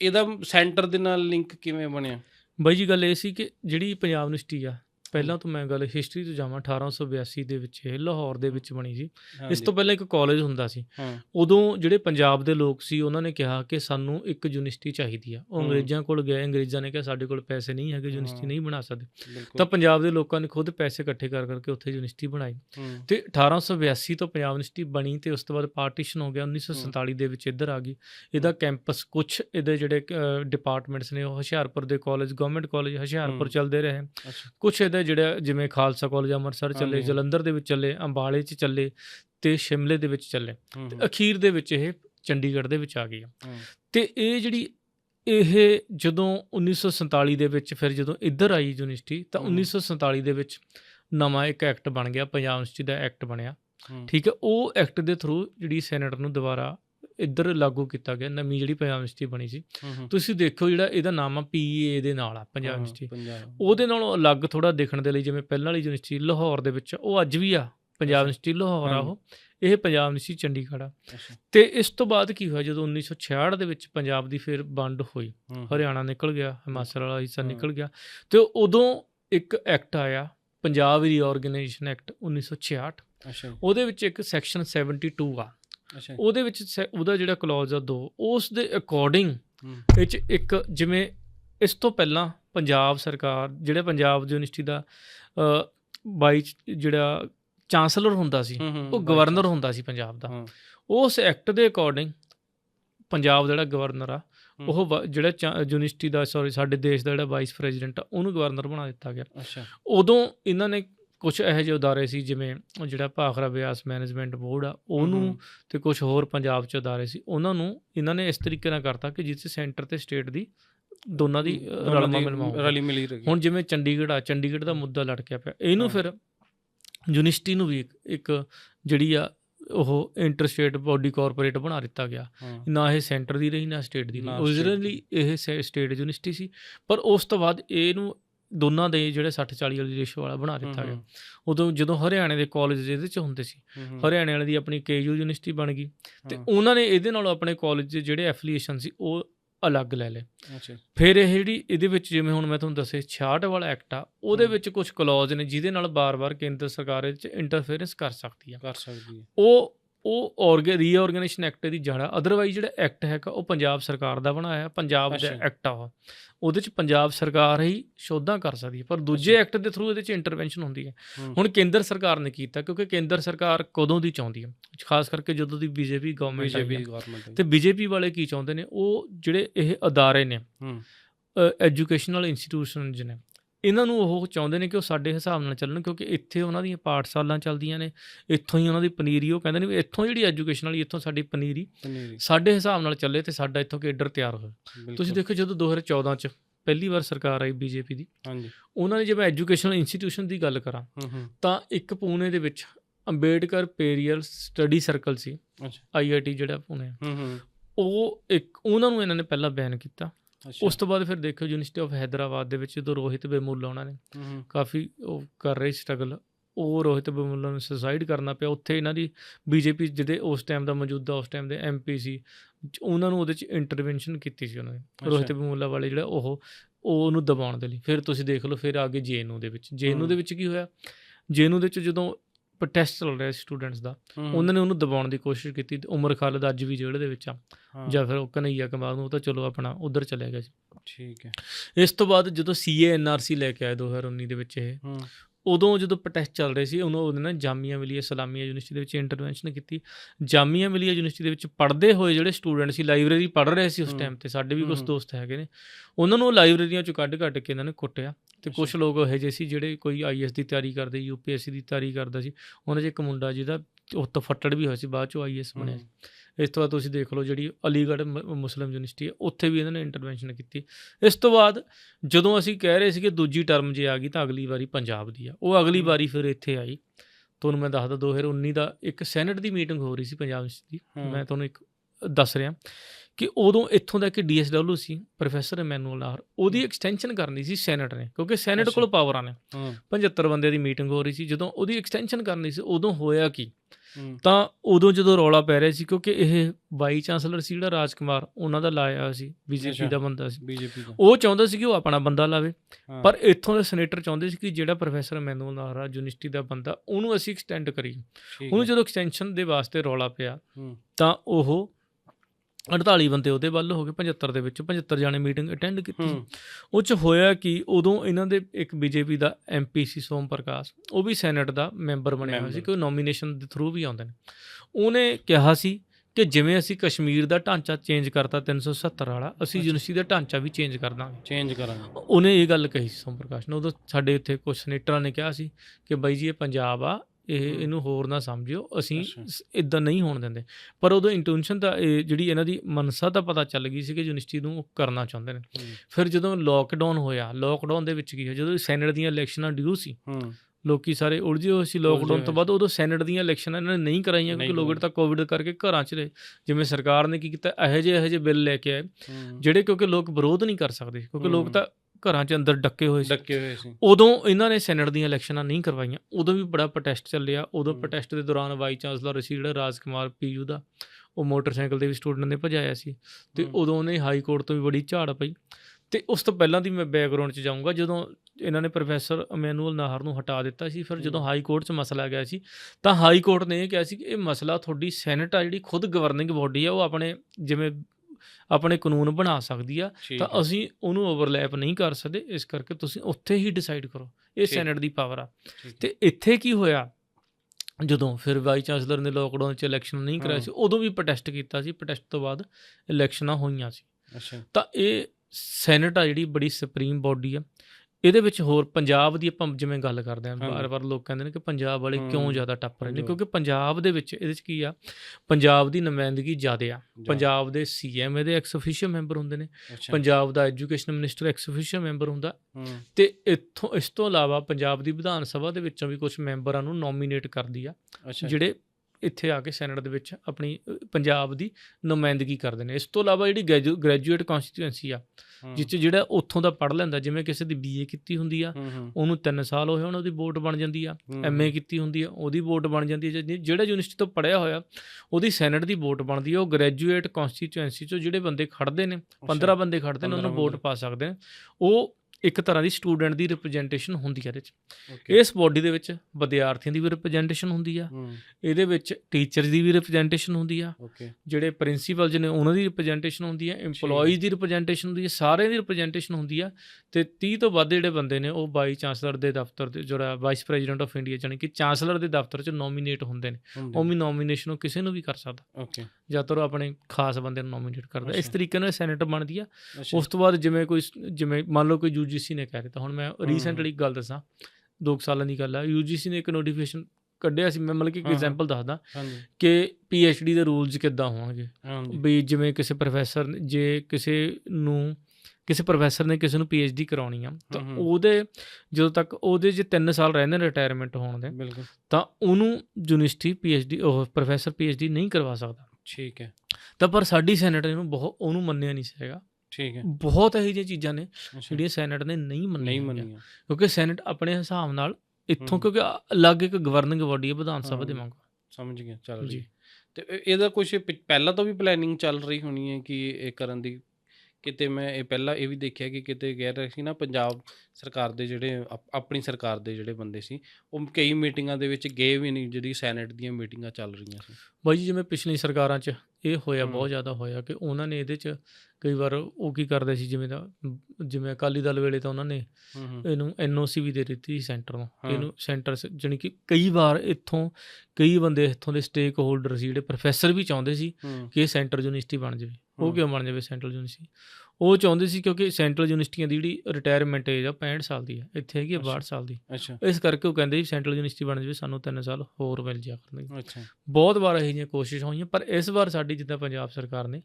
ਇਹਦਾ ਸੈਂਟਰ ਦੇ ਨਾਲ ਲਿੰਕ ਕਿਵੇਂ ਬਣਿਆ? ਬਾਈ ਜੀ ਗੱਲ ਇਹ ਸੀ ਕਿ ਜਿਹੜੀ ਪੰਜਾਬ ਯੂਨੀਵਰਸਿਟੀ ਆ ਪਹਿਲਾਂ ਤੋਂ ਮੈਂ ਗੱਲ ਹਿਸਟਰੀ ਤੋਂ ਜਾਵਾਂ 1882 ਦੇ ਵਿੱਚ ਇਹ ਲਾਹੌਰ ਦੇ ਵਿੱਚ ਬਣੀ ਸੀ। ਇਸ ਤੋਂ ਪਹਿਲਾਂ ਇੱਕ ਕਾਲਜ ਹੁੰਦਾ ਸੀ। ਉਦੋਂ ਜਿਹੜੇ ਪੰਜਾਬ ਦੇ ਲੋਕ ਸੀ ਉਹਨਾਂ ਨੇ ਕਿਹਾ ਕਿ ਸਾਨੂੰ ਇੱਕ ਯੂਨੀਵਰਸਿਟੀ ਚਾਹੀਦੀ ਆ। ਉਹ। ਅੰਗਰੇਜ਼ਾਂ ਕੋਲ ਗਏ ਅੰਗਰੇਜ਼ਾਂ ਨੇ ਕਿਹਾ ਸਾਡੇ ਕੋਲ ਪੈਸੇ ਨਹੀਂ ਹੈਗੇ ਯੂਨੀਵਰਸਿਟੀ। ਨਹੀਂ ਬਣਾ ਸਕਦੇ। ਤਾਂ ਪੰਜਾਬ ਦੇ ਲੋਕਾਂ ਨੇ ਖੁਦ ਪੈਸੇ ਇਕੱਠੇ ਕਰ ਕਰਕੇ ਉੱਥੇ ਯੂਨੀਵਰਸਿਟੀ ਬਣਾਈ। ਤੇ 1882 ਤੋਂ ਪੰਜਾਬ ਯੂਨੀਵਰਸਿਟੀ ਬਣੀ ਤੇ ਉਸ ਤੋਂ ਬਾਅਦ ਪਾਰਟੀਸ਼ਨ ਹੋ ਗਿਆ 1947 ਦੇ ਵਿੱਚ ਇੱਧਰ ਆ ਗਈ। ਇਹਦਾ ਕੈਂਪਸ ਕੁਝ ਇਹਦੇ ਜਿਹੜੇ ਡਿਪਾਰਟਮੈਂਟਸ ਨੇ ਉਹ ਹੁਸ਼ਿਆਰਪੁਰ ਦੇ ਕਾਲਜ ਗਵਰਨਮੈਂਟ ਕਾਲਜ ਹੁਸ਼ਿਆਰਪੁਰ। ਚੱਲਦੇ ਰਹੇ। ਕੁਝ ਇਹਦਾ ਜਿਹੜਾ ਜਿਵੇਂ ਖਾਲਸਾ ਕਾਲਜ ਅੰਮ੍ਰਿਤਸਰ ਚੱਲੇ। ਜਲੰਧਰ ਦੇ ਵਿੱਚ ਚੱਲੇ ਅੰਬਾਲੇ 'ਚ ਚੱਲੇ ਤੇ ਸ਼ਿਮਲੇ ਦੇ ਵਿੱਚ ਚੱਲੇ। ਤੇ ਅਖੀਰ ਦੇ ਵਿੱਚ ਇਹ ਚੰਡੀਗੜ੍ਹ ਦੇ ਵਿੱਚ ਆ ਗਈ ਤੇ ਇਹ ਜਿਹੜੀ ਇਹ ਜਦੋਂ 1947 ਦੇ ਵਿੱਚ ਫਿਰ ਜਦੋਂ ਇੱਧਰ ਆਈ ਯੂਨੀਵਰਸਿਟੀ ਤਾਂ ਹਮ। 1947 ਦੇ ਵਿੱਚ ਨਵਾਂ ਇੱਕ ਐਕਟ ਬਣ ਗਿਆ ਪੰਜਾਬ ਯੂਨੀਵਰਸਿਟੀ ਦਾ ਐਕਟ ਬਣਿਆ। ਠੀਕ ਹੈ ਉਹ ਐਕਟ ਦੇ ਥਰੂ ਜਿਹੜੀ ਸੈਨੇਟ ਨੂੰ ਦੁਬਾਰਾ ਇੱਧਰ ਲਾਗੂ ਕੀਤਾ ਗਿਆ ਨਵੀਂ ਜਿਹੜੀ ਪੰਜਾਬ ਯੂਨੀਵਰਸਿਟੀ ਬਣੀ ਸੀ। ਤੁਸੀਂ ਦੇਖੋ ਜਿਹੜਾ ਇਹਦਾ ਨਾਮ ਆ ਪੀਏ ਦੇ ਨਾਲ ਆ ਪੰਜਾਬ ਯੂਨੀਵਰਸਿਟੀ। ਉਹਦੇ ਨਾਲੋਂ ਅਲੱਗ ਥੋੜਾ ਦੇਖਣ ਦੇ ਲਈ ਜਿਵੇਂ ਪਹਿਲਾਂ ਵਾਲੀ ਯੂਨੀਵਰਸਿਟੀ ਲਾਹੌਰ ਦੇ ਵਿੱਚ ਉਹ ਅੱਜ ਵੀ ਆ ਪੰਜਾਬ ਯੂਨੀਵਰਸਿਟੀ ਲਾਹੌਰ ਆ। ਉਹ। ਇਹ ਪੰਜਾਬ ਯੂਨੀਵਰਸਿਟੀ ਚੰਡੀਗੜ੍ਹ ਆ। ਤੇ ਇਸ ਤੋਂ ਬਾਅਦ ਕੀ ਹੋਇਆ ਜਦੋਂ 1966 ਦੇ ਵਿੱਚ ਪੰਜਾਬ ਦੀ ਫਿਰ ਵੰਡ ਹੋਈ। ਹਰਿਆਣਾ ਨਿਕਲ ਗਿਆ ਹਿਮਾਚਲ ਵਾਲਾ ਹਿੱਸਾ। ਨਿਕਲ ਗਿਆ। ਤੇ ਉਦੋਂ ਇੱਕ ਐਕਟ ਆਇਆ ਪੰਜਾਬ ਰੀਆਰਗੇਨਾਈਜੇਸ਼ਨ ਐਕਟ 1966 ਅੱਛਾ। ਉਹਦੇ ਵਿੱਚ ਇੱਕ ਸੈਕਸ਼ਨ 72 ਆ। ਉਹਦੇ ਵਿੱਚ ਉਹਦਾ ਜਿਹੜਾ ਕਲੌਜ਼ ਆ ਦੋ ਉਸ ਦੇ ਅਕੋਰਡਿੰਗ ਹੂੰ, ਇਹ 'ਚ ਇੱਕ ਜਿਵੇਂ ਇਸ ਤੋਂ ਪਹਿਲਾਂ ਪੰਜਾਬ ਸਰਕਾਰ ਜਿਹੜੇ ਪੰਜਾਬ ਯੂਨੀਵਰਸਿਟੀ ਦਾ ਬਾਈ ਜਿਹੜਾ ਚਾਂਸਲਰ ਹੁੰਦਾ ਸੀ ਉਹ ਗਵਰਨਰ ਹੁੰਦਾ ਸੀ ਪੰਜਾਬ ਦਾ। ਉਸ ਐਕਟ ਦੇ ਅਕੋਰਡਿੰਗ ਪੰਜਾਬ ਦਾ ਜਿਹੜਾ ਗਵਰਨਰ ਆ ਉਹ ਜਿਹੜਾ ਯੂਨੀਵਰਸਿਟੀ ਦਾ ਸੌਰੀ ਸਾਡੇ ਦੇਸ਼ ਦਾ ਜਿਹੜਾ ਵਾਈਸ ਪ੍ਰੈਜ਼ੀਡੈਂਟ ਆ ਉਹਨੂੰ ਗਵਰਨਰ ਬਣਾ ਦਿੱਤਾ ਗਿਆ। ਅੱਛਾ। ਉਦੋਂ ਇਹਨਾਂ ਨੇ ਕੁਝ ਇਹੋ ਜਿਹੇ ਅਦਾਰੇ ਸੀ ਜਿਵੇਂ ਜਿਹੜਾ ਭਾਖੜਾ ਵਿਆਸ ਮੈਨੇਜਮੈਂਟ ਬੋਰਡ ਆ ਉਹਨੂੰ ਤੇ ਕੁਝ ਹੋਰ ਪੰਜਾਬ ਚ ਅਦਾਰੇ ਸੀ। ਉਹਨਾਂ ਨੂੰ ਇਹਨਾਂ ਨੇ ਇਸ ਤਰੀਕੇ ਨਾਲ ਕਰਤਾ ਕਿ ਜਿਸ ਸੈਂਟਰ ਤੇ ਸਟੇਟ ਦੀ ਦੋਨਾਂ ਦੀ ਰਲਮਾ ਮਿਲਮਾ। ਰਲੀ ਮਿਲੀ ਰਹੀ ਹੁਣ ਜਿਵੇਂ ਚੰਡੀਗੜ੍ਹ ਆ ਚੰਡੀਗੜ੍ਹ ਦਾ ਮੁੱਦਾ ਲੜਕਿਆ ਪਿਆ। ਇਹਨੂੰ। ਫਿਰ ਯੂਨੀਵਰਸਿਟੀ ਨੂੰ ਵੀ ਇੱਕ- ਜਿਹੜੀ ਆ ਉਹ ਇੰਟਰ ਸਟੇਟ ਬਾਡੀ ਕਾਰਪੋਰੇਟ ਬਣਾ ਦਿੱਤਾ ਗਿਆ। ਨਾ ਇਹ ਸੈਂਟਰ ਦੀ ਰਹੀ ਨਾ ਸਟੇਟ ਦੀ ਓਰੀਜਨਲੀ ਇਹ ਸਟੇਟ ਯੂਨੀਵਰਸਿਟੀ ਸੀ ਪਰ ਉਸ ਤੋਂ ਬਾਅਦ ਇਹਨੂੰ ਦੋਨਾਂ ਦੇ ਜਿਹੜੇ 60 40 ਵਾਲੀ ਰੇਸ਼ੋ ਵਾਲਾ ਬਣਾ ਦਿੱਤਾ ਗਿਆ। ਉਦੋਂ ਜਦੋਂ ਹਰਿਆਣੇ ਦੇ ਕਾਲਜ ਇਹਦੇ ਚ ਹੁੰਦੇ ਸੀ ਹਰਿਆਣੇ ਵਾਲੇ ਦੀ ਆਪਣੀ ਕੇਯੂ ਯੂਨੀਵਰਸਿਟੀ ਬਣ ਗਈ ਤੇ ਉਹਨਾਂ ਨੇ ਇਹਦੇ ਨਾਲ ਆਪਣੇ ਕਾਲਜ ਦੇ ਜਿਹੜੇ ਐਫੀਲੀਏਸ਼ਨ ਸੀ ਉਹ ਅਲੱਗ ਲੈ ਲਏ। ਅੱਛਾ। ਫਿਰ ਇਹ ਜਿਹੜੀ ਇਹਦੇ ਵਿੱਚ ਜਿਵੇਂ ਹੁਣ ਮੈਂ ਤੁਹਾਨੂੰ ਦੱਸੇ 66 ਵਾਲਾ ਐਕਟ ਆ ਉਹਦੇ। ਵਿੱਚ ਕੁਝ ਕਲੌਜ਼ ਨੇ ਜਿਹਦੇ ਨਾਲ ਬਾਰ-ਬਾਰ ਕੇਂਦਰ ਸਰਕਾਰ ਇਹ 'ਚ ਇੰਟਰਫੇਰੈਂਸ ਕਰ ਸਕਦੀ ਆ। ਕਰ ਸਕਦੀ ਹੈ ਉਹ ਉਹ ਆਰਗੇ ਰੀਆਰਗੇਨਾਈਜੇਸ਼ਨ ਐਕਟ ਦੀ ਜੜਾ ਅਦਰਵਾਈਜ਼ ਜਿਹੜਾ ਐਕਟ ਹੈਗਾ ਉਹ ਪੰਜਾਬ ਸਰਕਾਰ ਦਾ ਬਣਾਇਆ ਪੰਜਾਬ ਦਾ। ਐਕਟ ਆ ਉਹ। ਉਹਦੇ ਚ ਪੰਜਾਬ ਸਰਕਾਰ ਹੀ ਸ਼ੋਧਾਂ ਕਰ ਸਕਦੀ ਹੈ। ਪਰ ਦੂਜੇ। ਐਕਟ ਦੇ ਥਰੂ ਇਹਦੇ ਚ ਇੰਟਰਵੈਂਸ਼ਨ ਹੁੰਦੀ ਹੈ। ਹੁਣ ਕੇਂਦਰ ਸਰਕਾਰ ਨੇ ਕੀਤਾ ਕਿਉਂਕਿ ਕੇਂਦਰ ਸਰਕਾਰ ਕਦੋਂ ਦੀ ਚਾਹੁੰਦੀ ਹੈ? ਖਾਸ ਕਰਕੇ ਜਦੋਂ ਦੀ ਬੀਜੇਪੀ ਗਵਰਨਮੈਂਟ ਆਈ ਤੇ ਬੀਜੇਪੀ ਵਾਲੇ ਕੀ ਚਾਹੁੰਦੇ ਨੇ? ਉਹ ਜਿਹੜੇ ਇਹ ਅਦਾਰੇ ਨੇ ਐਜੂਕੇਸ਼ਨਲ ਇੰਸਟੀਟਿਊਸ਼ਨਸ ਨੇ ਇਹਨਾਂ ਨੂੰ ਉਹ ਚਾਹੁੰਦੇ ਨੇ ਕਿ ਉਹ ਸਾਡੇ ਹਿਸਾਬ ਨਾਲ ਚੱਲਣ ਕਿਉਂਕਿ ਇੱਥੇ ਉਹਨਾਂ ਦੀਆਂ ਪਾਠਸ਼ਾਲਾਾਂ ਚੱਲਦੀਆਂ ਨੇ ਇੱਥੋਂ ਹੀ ਉਹਨਾਂ ਦੀ ਪਨੀਰੀ ਉਹ ਕਹਿੰਦੇ ਨੇ ਵੀ ਇੱਥੋਂ ਜਿਹੜੀ ਐਜੂਕੇਸ਼ਨ ਵਾਲੀ ਇੱਥੋਂ ਸਾਡੀ ਪਨੀਰੀ ਸਾਡੇ ਹਿਸਾਬ ਨਾਲ ਚੱਲੇ ਤੇ ਸਾਡਾ ਇੱਥੋਂ ਕੇਡਰ ਤਿਆਰ ਬਿਲਕੁਲ, ਤੁਸੀਂ ਦੇਖੋ ਜਦੋਂ 2014 ਚ ਪਹਿਲੀ ਵਾਰ ਸਰਕਾਰ ਆਈ ਬੀਜੇਪੀ ਦੀ ਹਾਂਜੀ। ਉਹਨਾਂ ਨੇ ਜੇ ਮੈਂ ਐਜੂਕੇਸ਼ਨਲ ਇੰਸਟੀਟਿਊਸ਼ਨ ਦੀ ਗੱਲ ਕਰਾਂ ਤਾਂ ਇੱਕ ਪੂਨੇ ਦੇ ਵਿੱਚ ਅੰਬੇਡਕਰ ਪੇਰੀਅਲ ਸਟੱਡੀ ਸਰਕਲ ਸੀ ਅੱਛਾ। ਆਈਆਈਟੀ ਜਿਹੜਾ ਪੂਨੇ ਹੂੰ ਹੂੰ। ਉਹ ਇੱਕ ਉਹਨਾਂ ਨੂੰ ਇਹਨਾਂ ਨੇ ਪਹਿਲਾਂ ਬੈਨ ਕੀਤਾ। ਉਸ ਤੋਂ ਬਾਅਦ ਫਿਰ ਦੇਖੋ ਯੂਨੀਵਰਸਿਟੀ ਆਫ ਹੈਦਰਾਬਾਦ ਦੇ ਵਿੱਚ ਜਦੋਂ ਰੋਹਿਤ ਬੇਮੁੱਲਾ ਉਹਨਾਂ ਨੇ ਕਾਫੀ ਉਹ ਕਰ ਰਹੇ ਸਟਰਗਲ ਉਹ ਰੋਹਿਤ ਬੇਮੁੱਲਾ ਨੂੰ ਸੁਸਾਈਡ ਕਰਨਾ ਪਿਆ। ਉੱਥੇ ਇਹਨਾਂ ਦੀ ਬੀਜੇਪੀ ਜਿਹੜੇ ਉਸ ਟਾਈਮ ਦਾ ਮੌਜੂਦਾ ਉਸ ਟਾਈਮ ਦੇ ਐਮਪੀ ਸੀ ਉਹਨਾਂ ਨੂੰ ਉਹਦੇ ਚ ਇੰਟਰਵੈਂਸ਼ਨ ਕੀਤੀ ਸੀ ਉਹਨਾਂ ਨੇ। ਰੋਹਿਤ ਬੇਮੁੱਲਾ ਵਾਲੇ ਜਿਹੜਾ ਉਹ ਉਹ ਉਹਨੂੰ ਦਬਾਉਣ ਦੇ ਲਈ। ਫਿਰ ਤੁਸੀਂ ਦੇਖ ਲਓ ਫਿਰ ਅੱਗੇ ਜੇਐਨਯੂ ਦੇ ਵਿੱਚ। ਜੇਐਨਯੂ ਦੇ। ਵਿੱਚ ਕੀ ਹੋਇਆ? ਜੇਐਨਯੂ ਦੇ ਵਿੱਚ ਜਦੋਂ ਪ੍ਰੋਟੈਸਟ ਚੱਲ ਰਿਹਾ ਸਟੂਡੈਂਟਸ ਦਾ। ਉਹਨਾਂ ਨੇ ਉਹਨੂੰ ਦਬਾਉਣ ਦੀ ਕੋਸ਼ਿਸ਼ ਕੀਤੀ। ਤੇ ਉਮਰ ਖਾਲਦ ਅੱਜ ਵੀ ਜੇਲ੍ਹ ਦੇ ਵਿੱਚ ਆ। ਜਾਂ ਫਿਰ ਉਹ ਕਨਈਆ ਕੁਮਾਰ ਨੂੰ ਤਾਂ ਚਲੋ ਆਪਣਾ ਉਧਰ ਚਲੇ ਗਿਆ ਸੀ। ਠੀਕ ਹੈ। ਇਸ ਤੋਂ ਬਾਅਦ ਜਦੋਂ ਸੀਏ ਐਨਆਰਸੀ ਲੈ ਕੇ ਆਏ 2019 ਦੇ ਵਿੱਚ ਇਹ ਉਦੋਂ ਜਦੋਂ ਪ੍ਰੋਟੈਸਟ ਚੱਲ ਰਹੇ ਸੀ ਉਹਨੂੰ ਉਹਦੇ ਨਾਲ ਜਾਮੀਆ ਮਿਲੀਆ ਇਸਲਾਮੀਆ ਯੂਨੀਵਰਸਿਟੀ ਦੇ ਵਿੱਚ ਇੰਟਰਵੈਂਸ਼ਨ ਕੀਤੀ। ਜਾਮੀਆ ਮਿਲੀਆ ਯੂਨੀਵਰਸਿਟੀ ਦੇ ਵਿੱਚ ਪੜ੍ਹਦੇ ਹੋਏ ਜਿਹੜੇ ਸਟੂਡੈਂਟ ਸੀ ਲਾਇਬ੍ਰੇਰੀ ਪੜ੍ਹ ਰਹੇ ਸੀ ਉਸ। ਟਾਈਮ ਤੇ ਸਾਡੇ ਵੀ ਕੁਝ। ਦੋਸਤ ਹੈਗੇ ਨੇ। ਉਹਨਾਂ ਨੂੰ ਲਾਇਬ੍ਰੇਰੀਆਂ ਚੋਂ ਕੱਢ ਕੱਢ ਕੇ ਇਹਨਾਂ ਨੇ ਕੁੱਟਿਆ। ਤੇ ਕੁਝ। ਲੋਕ ਇਹੋ ਜਿਹੇ ਸੀ ਜਿਹੜੇ ਕੋਈ ਆਈਐਸ ਦੀ ਤਿਆਰੀ ਕਰਦੇ ਯੂਪੀਐਸਸੀ ਦੀ ਤਿਆਰੀ ਕਰਦਾ ਸੀ। ਉਹਨਾਂ 'ਚ ਇੱਕ ਮੁੰਡਾ ਜਿਹਦਾ ਉਹ ਤੋਂ ਫੱਟੜ ਵੀ ਹੋਇਆ ਸੀ ਬਾਅਦ ਚੋਂ ਆਈਐਸ ਬਣਿਆ ਹੂੰ, ਇਸ ਤੋਂ ਬਾਅਦ ਤੁਸੀਂ ਦੇਖ ਲਓ ਜਿਹੜੀ ਅਲੀਗੜ੍ਹ ਮੁਸਲਿਮ ਯੂਨੀਵਰਸਿਟੀ ਹੈ ਉੱਥੇ ਵੀ ਇਹਨਾਂ ਨੇ ਇੰਟਰਵੈਂਸ਼ਨ ਕੀਤੀ। ਇਸ ਤੋਂ ਬਾਅਦ ਜਦੋਂ ਅਸੀਂ ਕਹਿ ਰਹੇ ਸੀ ਕਿ ਦੂਜੀ ਟਰਮ ਜੇ ਆ ਗਈ ਤਾਂ ਅਗਲੀ ਵਾਰੀ ਪੰਜਾਬ ਦੀ ਆ। ਉਹ ਅਗਲੀ। ਵਾਰੀ ਫਿਰ ਇੱਥੇ ਆਈ। ਤੁਹਾਨੂੰ ਮੈਂ ਦੱਸਦਾ 2019 ਦਾ ਇੱਕ ਸੈਨੇਟ ਦੀ ਮੀਟਿੰਗ ਹੋ ਰਹੀ ਸੀ ਪੰਜਾਬ ਦੀ। ਮੈਂ ਤੁਹਾਨੂੰ ਇੱਕ ਦੱਸ ਰਿਹਾ ਕਿ ਉਦੋਂ ਇੱਥੋਂ ਦਾ ਕਿ ਡੀਐਸਡਬਲਯੂ ਸੀ ਪ੍ਰੋਫੈਸਰ ਐਮੈਨੂਅਲ ਨਾਹਰ ਉਹਦੀ ਐਕਸਟੈਂਸ਼ਨ ਕਰਨੀ ਸੀ ਸੈਨੇਟ ਨੇ ਕਿਉਂਕਿ ਸੈਨੇਟ ਕੋਲ। ਪਾਵਰਾਂ ਨੇ। ਹੂੰ। 75 ਬੰਦਿਆਂ ਦੀ ਮੀਟਿੰਗ ਹੋ ਰਹੀ ਸੀ ਜਦੋਂ ਉਹਦੀ ਐਕਸਟੈਂਸ਼ਨ ਕਰਨੀ ਸੀ ਉਦੋਂ ਹੋਇਆ ਕੀ? ਤਾਂ ਉਦੋਂ ਜਦੋਂ ਰੌਲਾ ਪੈ ਰਿਹਾ ਸੀ ਕਿਉਂਕਿ ਇਹ ਵਾਈ ਚਾਂਸਲਰ ਸੀ ਜਿਹੜਾ ਰਾਜਕੁਮਾਰ ਉਹਨਾਂ ਦਾ ਲਾਇਆ ਸੀ ਬੀਜੇਪੀ। ਦਾ ਬੰਦਾ ਸੀ। ਬੀਜੇਪੀ ਦਾ। ਉਹ ਚਾਹੁੰਦਾ ਸੀ ਕਿ ਉਹ ਆਪਣਾ ਬੰਦਾ ਲਾਵੇ ਪਰ ਇੱਥੋਂ ਦੇ ਸੈਨੇਟਰ ਚਾਹੁੰਦੇ ਸੀ ਕਿ ਜਿਹੜਾ ਪ੍ਰੋਫੈਸਰ ਮੈਨੂਅਲ ਨਾਹਰਾ ਯੂਨੀਵਰਸਿਟੀ ਦਾ ਬੰਦਾ ਉਹਨੂੰ ਅਸੀਂ ਐਕਸਟੈਂਡ ਕਰੀਏ। ਉਹਨੂੰ ਜਦੋਂ ਐਕਸਟੈਂਸ਼ਨ ਦੇ ਵਾਸਤੇ ਰੌਲਾ ਪਿਆ ਤਾਂ ਉਹ 48 ਬੰਦੇ ਉਹਦੇ ਵੱਲ ਹੋ ਗਏ 75 ਦੇ ਵਿੱਚ 75 ਜਾਣੇ ਮੀਟਿੰਗ ਅਟੈਂਡ ਕੀਤੀ। ਉਹ ਚ ਹੋਇਆ ਕਿ ਉਦੋਂ ਇਹਨਾਂ ਦੇ ਇੱਕ ਬੀਜੇਪੀ ਦਾ ਐਮਪੀ ਸੀ ਸੋਮ ਪ੍ਰਕਾਸ਼ ਉਹ ਵੀ ਸੈਨੇਟ ਦਾ ਮੈਂਬਰ ਬਣਿਆ ਹੋਇਆ ਸੀ। ਕਿ ਨੋਮੀਨੇਸ਼ਨ ਦੇ ਥਰੂ ਵੀ ਆਉਂਦੇ ਨੇ। ਉਹਨੇ ਕਿਹਾ ਸੀ ਕਿ ਜਿਵੇਂ ਅਸੀਂ ਕਸ਼ਮੀਰ ਦਾ ਢਾਂਚਾ ਚੇਂਜ ਕਰਤਾ 370 ਵਾਲਾ ਅਸੀਂ। ਯੂਨੀਵਰਸਿਟੀ ਦਾ ਢਾਂਚਾ ਵੀ ਚੇਂਜ ਕਰ ਦਾਂਗੇ। ਚੇਂਜ ਕਰਾਂਗੇ ਉਹਨੇ ਇਹ ਗੱਲ ਕਹੀ ਸੀ ਸੋਮ ਪ੍ਰਕਾਸ਼ ਨੇ ਉਦੋਂ ਸਾਡੇ ਇੱਥੇ ਕੁਝ ਸੈਨੇਟਰਾਂ ਨੇ ਕਿਹਾ ਸੀ ਕਿ ਬਾਈ ਜੀ ਇਹ ਪੰਜਾਬ ਆ ਇਹ। ਇਹਨੂੰ ਹੋਰ ਨਾ ਸਮਝਿਓ ਅਸੀਂ। ਇਦਾਂ ਨਹੀਂ ਹੋਣ ਦਿੰਦੇ ਪਰ ਉਦੋਂ ਇੰਟੈਂਸ਼ਨ ਤਾਂ ਇਹ ਜਿਹੜੀ ਇਹਨਾਂ ਦੀ ਮਨਸਾ ਤਾਂ ਪਤਾ ਚੱਲ ਗਈ ਸੀ ਕਿ ਯੂਨੀਵਰਸਿਟੀ ਨੂੰ ਉਹ ਕਰਨਾ ਚਾਹੁੰਦੇ ਨੇ ਫਿਰ ਜਦੋਂ ਲੋਕਡਾਊਨ ਹੋਇਆ ਲੋਕਡਾਊਨ ਦੇ ਵਿੱਚ ਕੀ ਹੋਇਆ ਜਦੋਂ ਸੈਨੇਟ ਦੀਆਂ ਇਲੈਕਸ਼ਨਾਂ ਡਿਊ ਸੀ ਲੋਕੀ ਸਾਰੇ ਉਲਝੇ ਹੋਏ ਸੀ ਲੋਕਡਾਊਨ ਤੋਂ ਬਾਅਦ ਉਦੋਂ ਸੈਨੇਟ ਦੀਆਂ ਇਲੈਕਸ਼ਨਾਂ ਇਹਨਾਂ ਨੇ ਨਹੀਂ ਕਰਾਈਆਂ ਕਿਉਂਕਿ ਲੋਕ। ਤਾਂ ਕੋਵਿਡ ਕਰਕੇ ਘਰਾਂ 'ਚ ਰਹੇ ਜਿਵੇਂ ਸਰਕਾਰ ਨੇ ਕੀ ਕੀਤਾ ਇਹੋ ਜਿਹੇ ਇਹੋ ਜਿਹੇ ਬਿੱਲ ਲੈ ਕੇ ਆਏ ਜਿਹੜੇ ਕਿਉਂਕਿ ਲੋਕ ਵਿਰੋਧ ਨਹੀਂ ਕਰ ਸਕਦੇ ਕਿਉਂਕਿ ਲੋਕ। ਤਾਂ ਘਰਾਂ 'ਚ ਅੰਦਰ ਡੱਕੇ ਹੋਏ ਸੀ ਡੱਕੇ ਹੋਏ ਸੀ ਉਦੋਂ ਇਹਨਾਂ ਨੇ ਸੈਨੇਟ ਦੀਆਂ ਇਲੈਕਸ਼ਨਾਂ ਨਹੀਂ ਕਰਵਾਈਆਂ ਉਦੋਂ ਵੀ ਬੜਾ ਪ੍ਰੋਟੈਸਟ ਚੱਲਿਆ ਉਦੋਂ. ਪ੍ਰੋਟੈਸਟ ਦੇ ਦੌਰਾਨ ਵਾਈਸ ਚਾਂਸਲਰ ਸੀ ਜਿਹੜਾ ਰਾਜਕੁਮਾਰ ਪੀਯੂ ਦਾ ਉਹ ਮੋਟਰਸਾਈਕਲ ਤੇ ਵੀ ਸਟੂਡੈਂਟ ਨੇ ਭਜਾਇਆ ਸੀ ਤੇ। ਉਦੋਂ ਉਹਨੇ ਹਾਈ ਕੋਰਟ ਤੋਂ ਵੀ ਬੜੀ ਝਾੜ ਪਈ ਤੇ ਉਸ ਤੋਂ ਪਹਿਲਾਂ ਦੀ ਮੈਂ ਬੈਕਗ੍ਰਾਉਂਡ 'ਚ ਜਾਊਂਗਾ ਜਦੋਂ ਇਹਨਾਂ ਨੇ ਪ੍ਰੋਫੈਸਰ ਅਮੈਨੂਅਲ ਨਾਹਰ ਨੂੰ ਹਟਾ ਦਿੱਤਾ ਸੀ ਫਿਰ ਜਦੋਂ। ਹਾਈ ਕੋਰਟ 'ਚ ਮਸਲਾ ਗਿਆ ਸੀ ਤਾਂ ਹਾਈ ਕੋਰਟ ਨੇ ਇਹ ਕਿਹਾ ਸੀ ਕਿ ਇਹ ਮਸਲਾ ਤੁਹਾਡੀ ਸੈਨੇਟ ਆ ਜਿਹੜੀ ਖੁਦ ਗਵਰਨਿੰਗ ਬੋਡੀ ਆ ਉਹ ਆਪਣੇ ਜਿਵੇਂ ਆਪਣੇ ਕਾਨੂੰਨ ਬਣਾ ਸਕਦੀ ਆ ਤਾਂ ਅਸੀਂ ਉਹਨੂੰ ਓਵਰਲੈਪ ਨਹੀਂ ਕਰ ਸਕਦੇ ਇਸ ਕਰਕੇ ਤੁਸੀਂ ਉੱਥੇ ਹੀ ਡਿਸਾਈਡ ਕਰੋ ਇਹ। ਸੈਨੇਟ ਦੀ ਪਾਵਰ ਆ। ਤੇ ਇੱਥੇ ਕੀ ਹੋਇਆ ਜਦੋਂ ਫਿਰ ਵਾਈਸ ਚਾਂਸਲਰ ਨੇ ਲੋਕਡਾਊਨ 'ਚ ਇਲੈਕਸ਼ਨ ਨਹੀਂ ਕਰਾਇਆ। ਸੀ ਉਦੋਂ ਵੀ ਪ੍ਰੋਟੈਸਟ ਕੀਤਾ ਸੀ ਪ੍ਰੋਟੈਸਟ ਤੋਂ ਬਾਅਦ ਇਲੈਕਸ਼ਨਾਂ ਹੋਈਆਂ ਸੀ ਅੱਛਾ ਤਾਂ ਇਹ ਸੈਨੇਟ ਆ ਜਿਹੜੀ ਬੜੀ ਸੁਪਰੀਮ ਬਾਡੀ ਆ ਇਹਦੇ ਵਿੱਚ ਹੋਰ ਪੰਜਾਬ ਦੀ ਆਪਾਂ ਜਿਵੇਂ ਗੱਲ ਕਰਦੇ ਆਂ। ਬਾਰ-ਬਾਰ ਲੋਕ ਕਹਿੰਦੇ ਨੇ ਕਿ ਪੰਜਾਬ ਵਾਲੇ ਕਿਉਂ ਜ਼ਿਆਦਾ ਟੱਪ ਰਹੇ ਨੇ। ਕਿਉਂਕਿ ਪੰਜਾਬ ਦੇ ਵਿੱਚ ਇਹਦੇ ਵਿੱਚ ਕੀ ਆ ਪੰਜਾਬ ਦੀ ਨੁਮਾਇੰਦਗੀ ਜ਼ਿਆਦਾ ਆ। ਪੰਜਾਬ ਦੇ ਸੀਐਮ ਇਹਦੇ ਐਕਸ ਅਫੀਸ਼ੀਅਲ ਮੈਂਬਰ ਹੁੰਦੇ ਨੇ। ਪੰਜਾਬ ਦਾ education minister ex official member ਹੁੰਦਾ। ਤੇ ਇੱਥੋਂ ਇਸ ਤੋਂ ਇਲਾਵਾ ਪੰਜਾਬ ਦੀ ਵਿਧਾਨ ਸਭਾ ਦੇ ਵਿੱਚੋਂ ਵੀ ਕੁਝ ਮੈਂਬਰਾਂ ਨੂੰ ਨੋਮੀਨੇਟ ਕਰਦੀ ਆ ਜਿਹੜੇ ਇੱਥੇ ਆ ਕੇ ਸੈਨੇਟ ਦੇ ਵਿੱਚ ਆਪਣੀ ਪੰਜਾਬ ਦੀ ਨੁਮਾਇੰਦਗੀ ਕਰਦੇ ਨੇ। ਇਸ ਤੋਂ ਇਲਾਵਾ ਜਿਹੜੀ ਗ੍ਰੈਜੂਏਟ ਕਨਸਟੀਟੂਐਂਸੀ ਆ ਜਿਸ 'ਚ ਜਿਹੜਾ ਉੱਥੋਂ ਦਾ ਪੜ੍ਹ ਲੈਂਦਾ ਜਿਵੇਂ ਕਿਸੇ ਦੀ ਬੀਏ ਕੀਤੀ ਹੁੰਦੀ ਆ ਉਹਨੂੰ 3 ਸਾਲ ਹੋਏ ਹੁਣ ਉਹਦੀ ਵੋਟ ਬਣ ਜਾਂਦੀ ਆ। ਐਮਏ ਕੀਤੀ ਹੁੰਦੀ ਆ ਉਹਦੀ ਵੋਟ ਬਣ ਜਾਂਦੀ ਜੇ- ਜਿਹੜਾ ਯੂਨੀਵਰਸਿਟੀ ਤੋਂ ਪੜ੍ਹਿਆ ਹੋਇਆ ਉਹਦੀ ਸੈਨੇਟ ਦੀ ਵੋਟ ਬਣਦੀ ਹੈ ਉਹ ਗ੍ਰੈਜੂਏਟ ਕਨਸਟੀਟੂਐਂਸੀ 'ਚੋਂ ਜਿਹੜੇ ਬੰਦੇ ਖੜਦੇ ਨੇ 15 ਬੰਦੇ ਖੜਦੇ ਨੇ ਉਹਨਾਂ ਨੂੰ 15 ਵੋਟ ਪਾ ਸਕਦੇ ਨੇ। ਉਹ ਇੱਕ ਤਰ੍ਹਾਂ ਦੀ ਸਟੂਡੈਂਟ ਦੀ ਰਿਪਰੈਜ਼ੈਂਟੇਸ਼ਨ ਹੁੰਦੀ ਹੈ ਇਹਦੇ 'ਚ। ਓਕੇ, ਇਸ ਬੋਡੀ ਦੇ ਵਿੱਚ ਵਿਦਿਆਰਥੀਆਂ ਦੀ ਵੀ ਰਿਪਰੈਜ਼ੈਂਟੇਸ਼ਨ ਹੁੰਦੀ ਆ। ਇਹਦੇ ਵਿੱਚ ਟੀਚਰਸ ਦੀ ਵੀ ਰਿਪਰੈਜ਼ੈਂਟੇਸ਼ਨ ਹੁੰਦੀ ਆ। ਜਿਹੜੇ ਪ੍ਰਿੰਸੀਪਲ ਨੇ ਉਹਨਾਂ ਦੀ ਰਿਪਰੈਜ਼ੈਂਟੇਸ਼ਨ ਹੁੰਦੀ ਹੈ EMPLOYEES ਦੀ ਰਿਪਰੈਜ਼ੈਂਟੇਸ਼ਨ ਹੁੰਦੀ ਹੈ ਸਾਰਿਆਂ ਦੀ ਰਿਪਰੈਜ਼ੈਂਟੇਸ਼ਨ ਹੁੰਦੀ ਆ। ਤੇ 30 ਤੋਂ ਵੱਧ ਜਿਹੜੇ ਬੰਦੇ ਨੇ ਉਹ ਬਾਈ ਚਾਂਸਲਰ ਦੇ ਦਫ਼ਤਰ ਤੇ ਜਿਹੜਾ ਵਾਈਸ ਪ੍ਰੈਜ਼ੀਡੈਂਟ ਆਫ ਇੰਡੀਆ ਜਾਣੀ ਕਿ ਚਾਂਸਲਰ ਦੇ ਦਫ਼ਤਰ 'ਚ ਨੋਮੀਨੇਟ ਹੁੰਦੇ ਨੇ। ਉਹ ਵੀ ਨੋਮੀਨੇਸ਼ਨ ਉਹ ਕਿਸੇ ਨੂੰ ਵੀ ਕਰ ਸਕਦਾ। ਓਕੇ ਜਾਂ ਤਾਂ ਉਹ ਆਪਣੇ ਖਾਸ ਬੰਦੇ ਨੂੰ ਨੋਮੀਨੇਟ ਕਰਦਾ। ਇਸ। ਤਰੀਕੇ ਨਾਲ ਸੈਨੇਟ ਬਣਦੀ ਆ। ਉਸ ਤੋਂ ਬਾਅਦ ਜਿਵੇਂ ਕੋਈ ਜਿਵੇਂ ਮੰਨ ਲਓ ਕੋਈ ਯੂਜੀਸੀ ਨੇ ਕਹਿ ਦਿੱਤਾ। ਹੁਣ ਮੈਂ ਰੀਸੈਂਟਲੀ ਇੱਕ ਗੱਲ ਦੱਸਾਂ। ਦੋ ਕੁ ਸਾਲਾਂ ਦੀ ਗੱਲ ਆ। ਯੂਜੀਸੀ ਨੇ ਇੱਕ ਨੋਟੀਫਿਕੇਸ਼ਨ ਕੱਢਿਆ ਸੀ। ਮੈਂ ਮਤਲਬ ਕਿ ਇੱਕ। ਐਗਜ਼ਾਮਪਲ ਦੱਸਦਾ ਕਿ ਪੀਐਚਡੀ ਦੇ ਰੂਲਸ ਕਿੱਦਾਂ ਹੋਣਗੇ। ਵੀ ਜਿਵੇਂ ਕਿਸੇ ਪ੍ਰੋਫੈਸਰ ਜੇ ਕਿਸੇ ਨੂੰ ਕਿਸੇ ਪ੍ਰੋਫੈਸਰ ਨੇ ਕਿਸੇ ਨੂੰ ਪੀਐਚਡੀ ਕਰਾਉਣੀ ਆ ਤਾਂ। ਉਹਦੇ ਜਦੋਂ ਤੱਕ ਉਹਦੇ ਜੇ 3 ਸਾਲ ਰਹਿੰਦੇ ਨੇ ਰਿਟਾਇਰਮੈਂਟ ਹੋਣ ਦੇ ਤਾਂ ਉਹਨੂੰ ਯੂਨੀਵਰਸਿਟੀ ਪੀਐਚਡੀ ਉਹ ਪ੍ਰੋਫੈਸਰ ਪੀਐਚਡੀ ਨਹੀਂ ਕਰਵਾ ਸਕਦਾ ਠੀਕ ਹੈ ਤਾਂ ਪਰ ਸਾਡੀ ਸੈਨੇਟ ਨੇ ਬਹੁਤ ਉਹਨੂੰ ਮੰਨਿਆ ਨਹੀਂ ਸੀਗਾ ਠੀਕ ਹੈ ਬਹੁਤ ਇਹੋ ਜਿਹੀਆਂ ਚੀਜ਼ਾਂ ਨੇ ਜਿਹੜੀਆਂ ਸੈਨੇਟ ਨੇ ਨਹੀਂ ਮੰਨੀਆਂ ਨਹੀਂ ਹੈਗੀਆਂ। ਮੰਨੀਆਂ ਕਿਉਂਕਿ ਸੈਨੇਟ ਆਪਣੇ ਹਿਸਾਬ ਨਾਲ ਇੱਥੋਂ। ਕਿਉਂਕਿ ਅਲੱਗ ਇੱਕ ਗਵਰਨਿੰਗ ਬਾਡੀ ਹੈ ਵਿਧਾਨ ਸਭਾ ਦੇ। ਵਾਂਗ ਸਮਝ ਗਿਆ ਚੱਲ ਜੀ। ਤੇ ਇਹ- ਇਹਦਾ ਕੁਝ ਪਹਿਲਾਂ ਤੋਂ ਵੀ ਪਲੈਨਿੰਗ ਚੱਲ ਰਹੀ ਹੋਣੀ ਹੈ ਕਿ ਇਹ ਕਰਨ ਦੀ ਕਿਤੇ ਮੈਂ ਇਹ ਪਹਿਲਾਂ ਇਹ ਵੀ ਦੇਖਿਆ ਕਿ ਕਿਤੇ ਕਹਿ ਰਹੇ ਸੀ ਨਾ ਪੰਜਾਬ ਸਰਕਾਰ ਦੇ ਜਿਹੜੇ ਆਪ- ਆਪਣੀ ਸਰਕਾਰ ਦੇ ਜਿਹੜੇ ਬੰਦੇ ਸੀ ਉਹ ਕਈ ਮੀਟਿੰਗਾਂ ਦੇ ਵਿੱਚ ਗਏ ਵੀ ਨਹੀਂ ਜਿਹੜੀ ਸੈਨੇਟ ਦੀਆਂ ਮੀਟਿੰਗਾਂ ਚੱਲ ਰਹੀਆਂ ਸੀ। ਬਾਈ ਜੀ ਜਿਵੇਂ ਪਿਛਲੀ ਸਰਕਾਰਾਂ 'ਚ ਇਹ ਹੋਇਆ। ਬਹੁਤ ਜ਼ਿਆਦਾ ਹੋਇਆ ਕਿ ਉਹਨਾਂ ਨੇ ਇਹਦੇ 'ਚ ਕਈ ਵਾਰ ਉਹ ਕੀ ਕਰਦੇ ਸੀ ਜਿਵੇਂ ਦਾ ਜਿਵੇਂ ਅਕਾਲੀ ਦਲ ਵੇਲੇ ਤਾਂ ਉਹਨਾਂ ਨੇ ਇਹਨੂੰ ਐਨਓਸੀ ਵੀ ਦੇ ਦਿੱਤੀ ਸੀ ਸੈਂਟਰ ਨੂੰ। ਇਹਨੂੰ ਸੈਂਟਰ ਜਾਣੀ ਕਿ ਕਈ ਵਾਰ ਇੱਥੋਂ ਕਈ ਬੰਦੇ ਇੱਥੋਂ ਦੇ ਸਟੇਕ ਹੋਲਡਰ ਸੀ ਜਿਹੜੇ ਪ੍ਰੋਫੈਸਰ ਵੀ ਚਾਹੁੰਦੇ ਸੀ ਕਿ ਇਹ ਸੈਂਟਰ ਯੂਨੀਵਰਸਿਟੀ ਬਣ ਜਾਵੇ। ਉਹ। ਕਿਉਂ ਬਣ ਜਾਵੇ ਸੈਂਟਰਲ ਯੂਨੀਵਰਸਿਟੀ? ਉਹ ਚਾਹੁੰਦੇ ਸੀ ਕਿਉਂਕਿ ਸੈਂਟਰਲ ਯੂਨੀਵਰਸਿਟੀਆਂ ਦੀ ਜਿਹੜੀ ਰਿਟਾਇਰਮੈਂਟ ਏਜ ਆ 65 ਸਾਲ ਦੀ ਹੈ ਇੱਥੇ ਹੈਗੀ ਆ ਅੱਛਾ। 62 ਸਾਲ ਦੀ। ਅੱਛਾ। ਇਸ ਕਰਕੇ ਉਹ ਕਹਿੰਦੇ ਸੀ ਸੈਂਟਰਲ ਯੂਨੀਵਰਸਿਟੀ ਬਣ ਜਾਵੇ ਸਾਨੂੰ 3 ਸਾਲ ਹੋਰ ਮਿਲ ਜਾ ਕਰਨਗੇ। ਅੱਛਾ। ਬਹੁਤ ਵਾਰ ਇਹੋ ਜਿਹੀਆਂ ਕੋਸ਼ਿਸ਼ਾਂ ਹੋਈਆਂ ਪਰ ਇਸ ਵਾਰ ਸਾਡੀ ਜਿੱਦਾਂ ਪੰਜਾਬ ਸਰਕਾਰ ਨੇ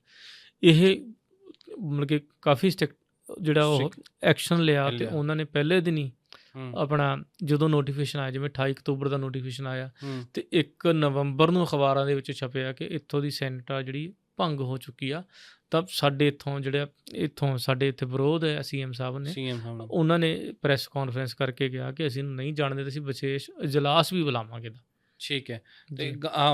ਇਹ ਮਤਲਬ ਕਿ ਕਾਫੀ ਜਿਹੜਾ ਉਹ ਐਕਸ਼ਨ ਲਿਆ ਤੇ। ਉਹਨਾਂ ਨੇ ਪਹਿਲੇ ਦਿਨ ਹੀ। ਆਪਣਾ ਜਦੋਂ ਨੋਟੀਫਿਕੇਸ਼ਨ ਆਇਆ ਜਿਵੇਂ 28 ਅਕਤੂਬਰ ਦਾ ਨੋਟੀਫਿਕੇਸ਼ਨ ਆਇਆ ਤੇ 1 ਨਵੰਬਰ ਨੂੰ ਅਖਬਾਰਾਂ ਦੇ ਵਿੱਚ ਛਪਿਆ ਕਿ ਇੱਥੋਂ ਦੀ ਸੈਨੇਟ ਆ ਜਿਹੜੀ ਭੰਗ ਹੋ ਚੁੱਕੀ ਆ ਤਾਂ ਸਾਡੇ ਇੱਥੋਂ ਜਿਹੜਾ ਇੱਥੋਂ ਸਾਡੇ ਇੱਥੇ ਵਿਰੋਧ ਹੈ ਸੀਐਮ ਸਾਹਿਬ ਨੇ ਸੀਐਮ ਸਾਹਿਬ ਉਹਨਾਂ ਨੇ ਪ੍ਰੈਸ ਕਾਨਫਰੰਸ ਕਰਕੇ ਕਿਹਾ ਕਿ ਅਸੀਂ ਨਹੀਂ ਜਾਣਦੇ ਤੇ ਅਸੀਂ ਵਿਸ਼ੇਸ਼ ਇਜਲਾਸ ਵੀ ਬੁਲਾਵਾਂਗੇ ਦਾ ਠੀਕ ਹੈ। ਤੇ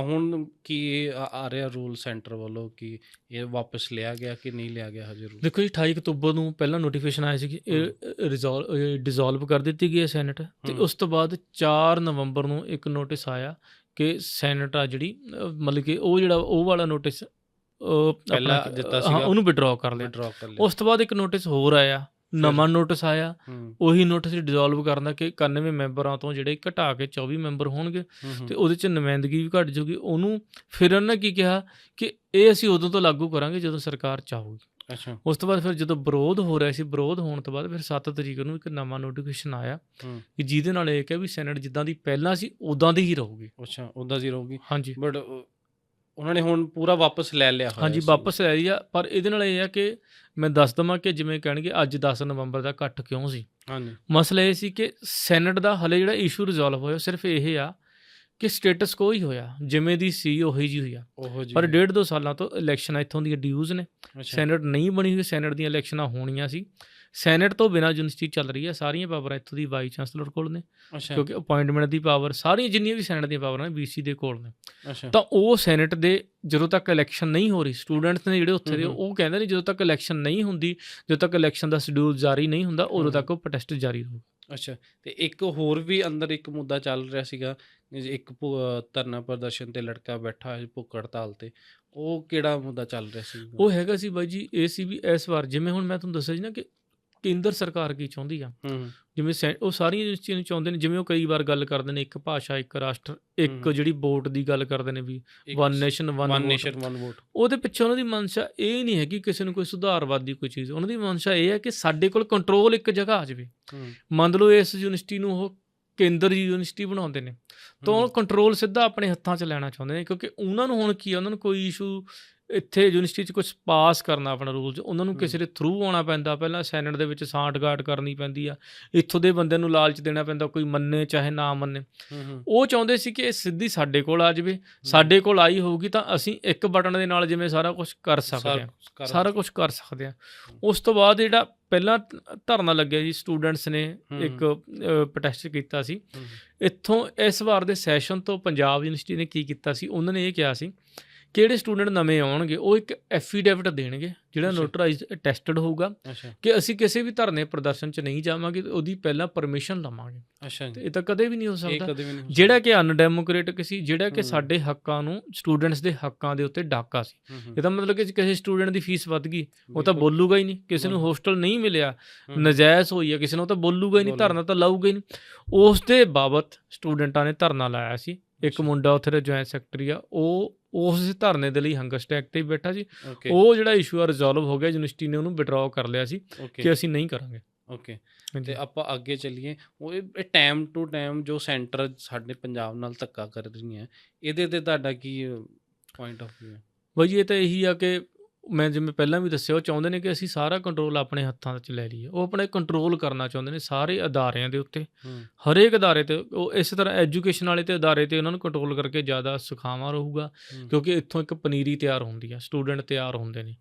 ਹੁਣ ਕੀ ਆ ਰਿਹਾ ਰੂਲ ਸੈਂਟਰ ਵੱਲੋਂ ਕਿ ਇਹ ਵਾਪਸ ਲਿਆ ਗਿਆ ਕਿ ਨਹੀਂ ਲਿਆ ਗਿਆ ਹਜੇ ਰੂਲ? ਦੇਖੋ ਜੀ 28 ਅਕਤੂਬਰ ਨੂੰ ਪਹਿਲਾਂ ਨੋਟੀਫਿਕੇਸ਼ਨ ਆਇਆ ਸੀ ਕਿ ਇਹ ਰਿਜ਼ੋਲਵ ਡਿਸੋਲਵ ਕਰ ਦਿੱਤੀ ਗਈ ਹੈ ਸੈਨੇਟ ਤੇ। ਉਸ ਤੋਂ ਬਾਅਦ 4 ਨਵੰਬਰ ਨੂੰ ਇੱਕ ਨੋਟਿਸ ਆਇਆ ਕਿ ਸੈਨੇਟ ਆ ਜਿਹੜੀ ਮਤਲਬ ਕਿ ਉਹ ਜਿਹੜਾ ਉਹ ਵਾਲਾ ਨੋਟਿਸ ਪਹਿਲਾਂ ਦਿੱਤਾ ਸੀਗਾ। ਉਹਨੂੰ ਵਿਡਰਾਅ ਕਰ ਲਿਆ। ਵਿਡਰਾ ਕਰ ਲਿਆ। ਉਸ ਤੋਂ ਬਾਅਦ ਇੱਕ ਨੋਟਿਸ ਹੋਰ ਆਇਆ ਨਵਾਂ ਨੋਟਿਸ ਆਇਆ। ਉਹੀ ਨੋਟਿਸ ਡਿਸੋਲਵ ਕਰਨ ਦਾ ਕਿ 91 ਮੈਂਬਰਾਂ ਤੋਂ ਜਿਹੜੇ ਘਟਾ ਕੇ 24 ਮੈਂਬਰ ਹੋਣਗੇ ਤੇ ਉਹਦੇ ਚ ਨੁਮਾਇੰਦਗੀ ਵੀ ਘਟ ਜੂਗੀ ਉਹਨੂੰ ਫਿਰ ਉਹਨਾਂ ਕੀ ਕਿਹਾ ਕਿ ਇਹ ਅਸੀਂ ਉਦੋਂ ਤੋਂ ਲਾਗੂ ਕਰਾਂਗੇ ਜਦੋਂ ਸਰਕਾਰ ਚਾਹੂਗੀ। ਅੱਛਾ। ਉਸ ਤੋਂ ਬਾਅਦ ਫਿਰ ਜਦੋਂ ਵਿਰੋਧ ਹੋ ਰਿਹਾ ਸੀ ਵਿਰੋਧ ਹੋਣ ਤੋਂ ਬਾਅਦ ਫਿਰ 7 ਤਰੀਕ ਨੂੰ ਇੱਕ ਨਵਾਂ ਨੋਟੀਫਿਕੇਸ਼ਨ ਆਇਆ ਕਿ ਜਿਹਦੇ ਨਾਲ ਇਹ ਕਿ ਵੀ ਸੈਨੇਟ ਜਿੱਦਾਂ ਦੀ ਪਹਿਲਾਂ ਸੀ ਉਦਾਂ ਦੀ ਹੀ ਰਹੂਗੀ। ਅੱਛਾ ਉਹਦਾ ਜ਼ੀਰੋ ਹੋਗੀ ਹਾਂਜੀ। ਬਟ ਉਹਨਾਂ ਨੇ ਹੁਣ ਪੂਰਾ ਵਾਪਸ ਲੈ ਲਿਆ ਹੋਇਆ ਹਾਂਜੀ। ਵਾਪਸ ਲੈ ਰਹੀ ਆ ਪਰ ਇਹਦੇ ਨਾਲ ਇਹ ਆ ਕਿ ਮੈਂ ਦੱਸ ਦਵਾਂ ਕਿ ਜਿਵੇਂ ਕਹਿਣਗੇ ਅੱਜ 10 ਨਵੰਬਰ ਦਾ ਇਕੱਠ ਕਿਉਂ ਸੀ। ਹਾਂਜੀ। ਮਸਲਾ ਇਹ ਸੀ ਕਿ ਸੈਨੇਟ ਦਾ ਹਲੇ ਜਿਹੜਾ ਇਸ਼ੂ ਰਿਜ਼ੋਲਵ ਹੋਇਆ ਸਿਰਫ ਇਹ ਆ ਕਿ ਸਟੇਟਸ ਕੋ ਹੀ ਹੋਇਆ ਜਿਵੇਂ ਦੀ ਸੀ ਉਹੀ ਜੀ ਉਹੋ ਜੀ ਪਰ ਡੇਢ ਦੋ ਸਾਲਾਂ ਤੋਂ ਇਲੈਕਸ਼ਨਾਂ ਇੱਥੋਂ ਦੀਆਂ ਡਿਊਜ਼ ਨੇ। ਸੈਨੇਟ ਨਹੀਂ ਬਣੀ ਹੋਈ ਸੈਨੇਟ ਦੀਆਂ ਇਲੈਕਸ਼ਨਾਂ ਹੋਣੀਆਂ ਸੀ। ਸੈਨੇਟ ਤੋਂ ਬਿਨਾਂ ਯੂਨੀਵਰਸਿਟੀ ਚੱਲ ਰਹੀ ਹੈ ਸਾਰੀਆਂ ਪਾਵਰਾਂ ਇੱਥੋਂ ਦੀ ਵਾਈਸ ਚਾਂਸਲਰ ਕੋਲ ਨੇ ਕਿਉਂਕਿ ਅਪਾਇੰਟਮੈਂਟ ਦੀ ਪਾਵਰ ਸਾਰੀਆਂ ਜਿੰਨੀਆਂ ਵੀ ਸੈਨੇਟ ਦੀਆਂ ਪਾਵਰਾਂ ਨੇ ਬੀਸੀ ਦੇ ਕੋਲ ਨੇ। ਤਾਂ ਉਹ ਸੈਨੇਟ ਦੇ ਜਦੋਂ ਤੱਕ ਇਲੈਕਸ਼ਨ ਨਹੀਂ ਹੋ ਰਹੀ ਸਟੂਡੈਂਟਸ ਨੇ ਜਿਹੜੇ ਉੱਥੇ ਦੇ। ਉਹ ਕਹਿੰਦੇ ਨੇ ਜਦੋਂ ਤੱਕ ਇਲੈਕਸ਼ਨ ਨਹੀਂ ਹੁੰਦੀ ਜਦੋਂ ਤੱਕ ਇਲੈਕਸ਼ਨ ਦਾ ਸ਼ਡਿਊਲ ਜਾਰੀ ਨਹੀਂ ਹੁੰਦਾ ਉਦੋਂ। ਤੱਕ ਉਹ ਪ੍ਰੋਟੈਸਟ ਜਾਰੀ ਰਹੂ ਅੱਛਾ ਤੇ ਇੱਕ ਹੋਰ ਵੀ ਅੰਦਰ ਇੱਕ ਮੁੱਦਾ ਚੱਲ ਰਿਹਾ ਸੀਗਾ ਜੇ ਇੱਕ ਧਰਨਾ ਪ੍ਰਦਰਸ਼ਨ ਤੇ ਲੜਕਾ ਬੈਠਾ ਹੈ ਭੁੱਖ ਹੜਤਾਲ ਤੇ ਉਹ ਕਿਹੜਾ ਮੁੱਦਾ ਚੱਲ ਰਿਹਾ ਸੀ? ਉਹ ਹੈਗਾ ਸੀ ਬਾਈ ਜੀ ਇਹ ਸੀ ਵੀ ਇਸ ਵਾਰ ਜਿਵੇਂ ਹੁਣ ਮੈਂ ਤੁਹਾਨੂੰ ਦੱਸਿਆ ਸੀ ਨਾ ਕਿ ਕੇਂਦਰ ਸਰਕਾਰ ਕੀ ਚਾਹੁੰਦੀ ਆ? ਜਿਵੇਂ ਉਹ ਸਾਰੀਆਂ ਨੂੰ ਚਾਹੁੰਦੇ ਨੇ ਜਿਵੇਂ ਉਹ ਕਈ ਵਾਰ ਗੱਲ ਕਰਦੇ ਨੇ ਇੱਕ ਭਾਸ਼ਾ ਇੱਕ ਰਾਸ਼ਟਰ ਇੱਕ। ਜਿਹੜੀ ਵੋਟ ਦੀ ਗੱਲ ਕਰਦੇ ਨੇ ਵੀ one nation one. Nation vote ਉਹਦੇ ਪਿੱਛੇ ਉਹਨਾਂ ਦੀ ਮਨਸ਼ਾ ਇਹ ਨਹੀਂ ਹੈ ਕਿ ਕਿਸੇ ਨੂੰ ਕੋਈ ਸੁਧਾਰਵਾਦੀ ਕੋਈ ਚੀਜ਼। ਉਹਨਾਂ ਦੀ ਮਨਸ਼ਾ ਇਹ ਹੈ ਕਿ ਸਾਡੇ ਕੋਲ ਕੰਟਰੋਲ ਇੱਕ ਜਗ੍ਹਾ ਆ ਜਾਵੇ। ਮੰਨ ਲਓ ਇਸ ਯੂਨੀਵਰਸਿਟੀ ਨੂੰ ਉਹ ਕੇਂਦਰ ਯੂਨੀਵਰਸਿਟੀ ਬਣਾਉਂਦੇ ਨੇ ਤਾਂ ਉਹ ਕੰਟਰੋਲ ਸਿੱਧਾ ਆਪਣੇ ਹੱਥਾਂ 'ਚ ਲੈਣਾ ਚਾਹੁੰਦੇ ਨੇ ਕਿਉਂਕਿ ਉਹਨਾਂ ਨੂੰ ਹੁਣ ਕੀ ਹੈ ਉਹਨਾਂ ਨੂੰ ਕੋਈ ਇਸ਼ੂ ਇੱਥੇ ਯੂਨੀਵਰਸਿਟੀ 'ਚ ਕੁਝ ਪਾਸ ਕਰਨਾ ਆਪਣਾ ਰੂਲਸ ਉਹਨਾਂ ਨੂੰ। ਕਿਸੇ ਦੇ ਥਰੂ ਆਉਣਾ ਪੈਂਦਾ ਪਹਿਲਾਂ ਸੈਨੇਟ ਦੇ ਵਿੱਚ ਸਾਂਠਗਾਂਠ ਕਰਨੀ ਪੈਂਦੀ ਆ। ਇੱਥੋਂ ਦੇ ਬੰਦੇ ਨੂੰ ਲਾਲਚ ਦੇਣਾ ਪੈਂਦਾ ਕੋਈ ਮੰਨੇ ਚਾਹੇ ਨਾ ਮੰਨੇ। ਉਹ ਚਾਹੁੰਦੇ ਸੀ ਕਿ ਇਹ ਸਿੱਧੀ ਸਾਡੇ ਕੋਲ ਆ ਜਾਵੇ ਸਾਡੇ ਕੋਲ ਆਈ ਹੋਊਗੀ ਤਾਂ ਅਸੀਂ ਇੱਕ ਬਟਨ ਦੇ ਨਾਲ ਜਿਵੇਂ ਸਾਰਾ ਕੁਝ ਕਰ ਸਕਦੇ ਹਾਂ ਸਾਰਾ ਕੁਝ ਕਰ ਸਕਦੇ ਆ। ਉਸ ਤੋਂ ਬਾਅਦ ਜਿਹੜਾ ਪਹਿਲਾਂ ਧਰਨਾ ਲੱਗਿਆ ਜੀ ਸਟੂਡੈਂਟਸ ਨੇ। ਇੱਕ ਪ੍ਰੋਟੈਸਟ ਕੀਤਾ ਸੀ। ਇੱਥੋਂ ਇਸ ਵਾਰ ਦੇ ਸੈਸ਼ਨ ਤੋਂ ਪੰਜਾਬ ਯੂਨੀਵਰਸਿਟੀ ਨੇ ਕੀ ਕੀਤਾ ਸੀ ਉਹਨਾਂ ਨੇ ਇਹ ਕਿਹਾ ਸੀ ਕਿ ਜਿਹੜੇ ਸਟੂਡੈਂਟ ਨਵੇਂ ਆਉਣਗੇ ਉਹ ਇੱਕ ਐਫੀਡੇਵਿਟ ਦੇਣਗੇ ਜਿਹੜਾ। ਨੋਟਰਾਈਜ਼ਡ ਟੈਸਟਡ ਹੋਊਗਾ ਕਿ ਅਸੀਂ ਕਿਸੇ ਵੀ ਧਰਨੇ ਪ੍ਰਦਰਸ਼ਨ 'ਚ ਨਹੀਂ ਜਾਵਾਂਗੇ ਤੇ ਉਹਦੀ ਪਹਿਲਾਂ ਪਰਮਿਸ਼ਨ ਲਵਾਂਗੇ ਅੱਛਾ ਇਹ ਤਾਂ ਕਦੇ ਵੀ ਨਹੀਂ ਹੋ ਸਕਦਾ ਜਿਹੜਾ ਕਿ ਅਨਡੈਮੋਕ੍ਰੈਟਿਕ ਸੀ ਜਿਹੜਾ ਕਿ। ਸਾਡੇ ਹੱਕਾਂ ਨੂੰ ਸਟੂਡੈਂਟਸ ਦੇ ਹੱਕਾਂ ਦੇ ਉੱਤੇ ਡਾਕਾ ਸੀ ਇਹਦਾ ਮਤਲਬ ਕਿ ਕਿਸੇ ਸਟੂਡੈਂਟ ਦੀ ਫੀਸ ਵੱਧ ਗਈ ਉਹ ਤਾਂ। ਬੋਲੂਗਾ ਹੀ ਨਹੀਂ ਕਿਸੇ ਨੂੰ। ਹੋਸਟਲ ਨਹੀਂ ਮਿਲਿਆ ਨਜਾਇਜ਼ ਹੋਈ ਹੈ ਕਿਸੇ ਨੂੰ ਤਾਂ ਬੋਲੂਗਾ ਹੀ ਨਹੀਂ। ਧਰਨਾ ਤਾਂ ਲਾਊਗਾ ਹੀ ਨਹੀਂ ਉਸ ਦੇ ਬਾਬਤ ਸਟੂਡੈਂਟਾਂ ਨੇ ਧਰਨਾ ਲਾਇਆ ਸੀ ਇੱਕ। ਮੁੰਡਾ ਉੱਥੇ ਦਾ ਜੁਆਇੰਟ ਸੈਕਟਰੀ ਆ ਉਹ ਉਸ ਧਰਨੇ ਦੇ ਲਈ ਹੰਗਰ ਸਟ੍ਰਾਈਕ ਤੇ ਬੈਠਾ ਸੀ। ਉਹ ਜਿਹੜਾ ਇਸ਼ੂ ਆ ਰਿਜ਼ੋਲਵ ਹੋ ਗਿਆ ਯੂਨੀਵਰਸਿਟੀ ਨੇ ਉਹਨੂੰ ਵਿਡਰਾਅ ਕਰ ਲਿਆ ਸੀ ਕਿ ਅਸੀਂ ਨਹੀਂ ਕਰਾਂਗੇ। ਓਕੇ। ਤੇ ਆਪਾਂ ਅੱਗੇ ਚੱਲੀਏ। ਉਹ ਇਹ ਟਾਈਮ ਟੂ ਟਾਈਮ ਜੋ ਸੈਂਟਰ ਸਾਡੇ ਪੰਜਾਬ ਨਾਲ ਧੱਕਾ ਕਰ ਰਹੀਆਂ ਇਹਦੇ ਤੇ ਤੁਹਾਡਾ ਕੀ ਪੁਆਇੰਟ ਆਫ View ਹੈ? ਬਾਈ ਇਹ ਤਾਂ ਇਹੀ ਆ ਕਿ ਮੈਂ ਜਿਵੇਂ ਪਹਿਲਾਂ ਵੀ ਦੱਸਿਆ ਉਹ ਚਾਹੁੰਦੇ ਨੇ ਕਿ ਅਸੀਂ ਸਾਰਾ ਕੰਟਰੋਲ ਆਪਣੇ ਹੱਥਾਂ 'ਚ ਲੈ ਲਈਏ। ਉਹ ਆਪਣੇ ਕੰਟਰੋਲ ਕਰਨਾ ਚਾਹੁੰਦੇ ਨੇ ਸਾਰੇ ਅਦਾਰਿਆਂ ਦੇ ਉੱਤੇ। ਹਰੇਕ ਅਦਾਰੇ ਤੇ ਉਹ ਇਸੇ ਤਰ੍ਹਾਂ ਐਜੂਕੇਸ਼ਨ ਵਾਲੇ ਤੇ ਅਦਾਰੇ ਤੇ ਉਹਨਾਂ ਨੂੰ ਕੰਟਰੋਲ ਕਰਕੇ ਜ਼ਿਆਦਾ ਸੁਖਾਵਾਂ ਰਹੂਗਾ ਕਿਉਂਕਿ ਇੱਥੋਂ ਇੱਕ ਪਨੀਰੀ ਤਿਆਰ ਹੁੰਦੀ ਆ ਸਟੂਡੈਂਟ ਤਿਆਰ ਹੁੰਦੇ ਨੇ।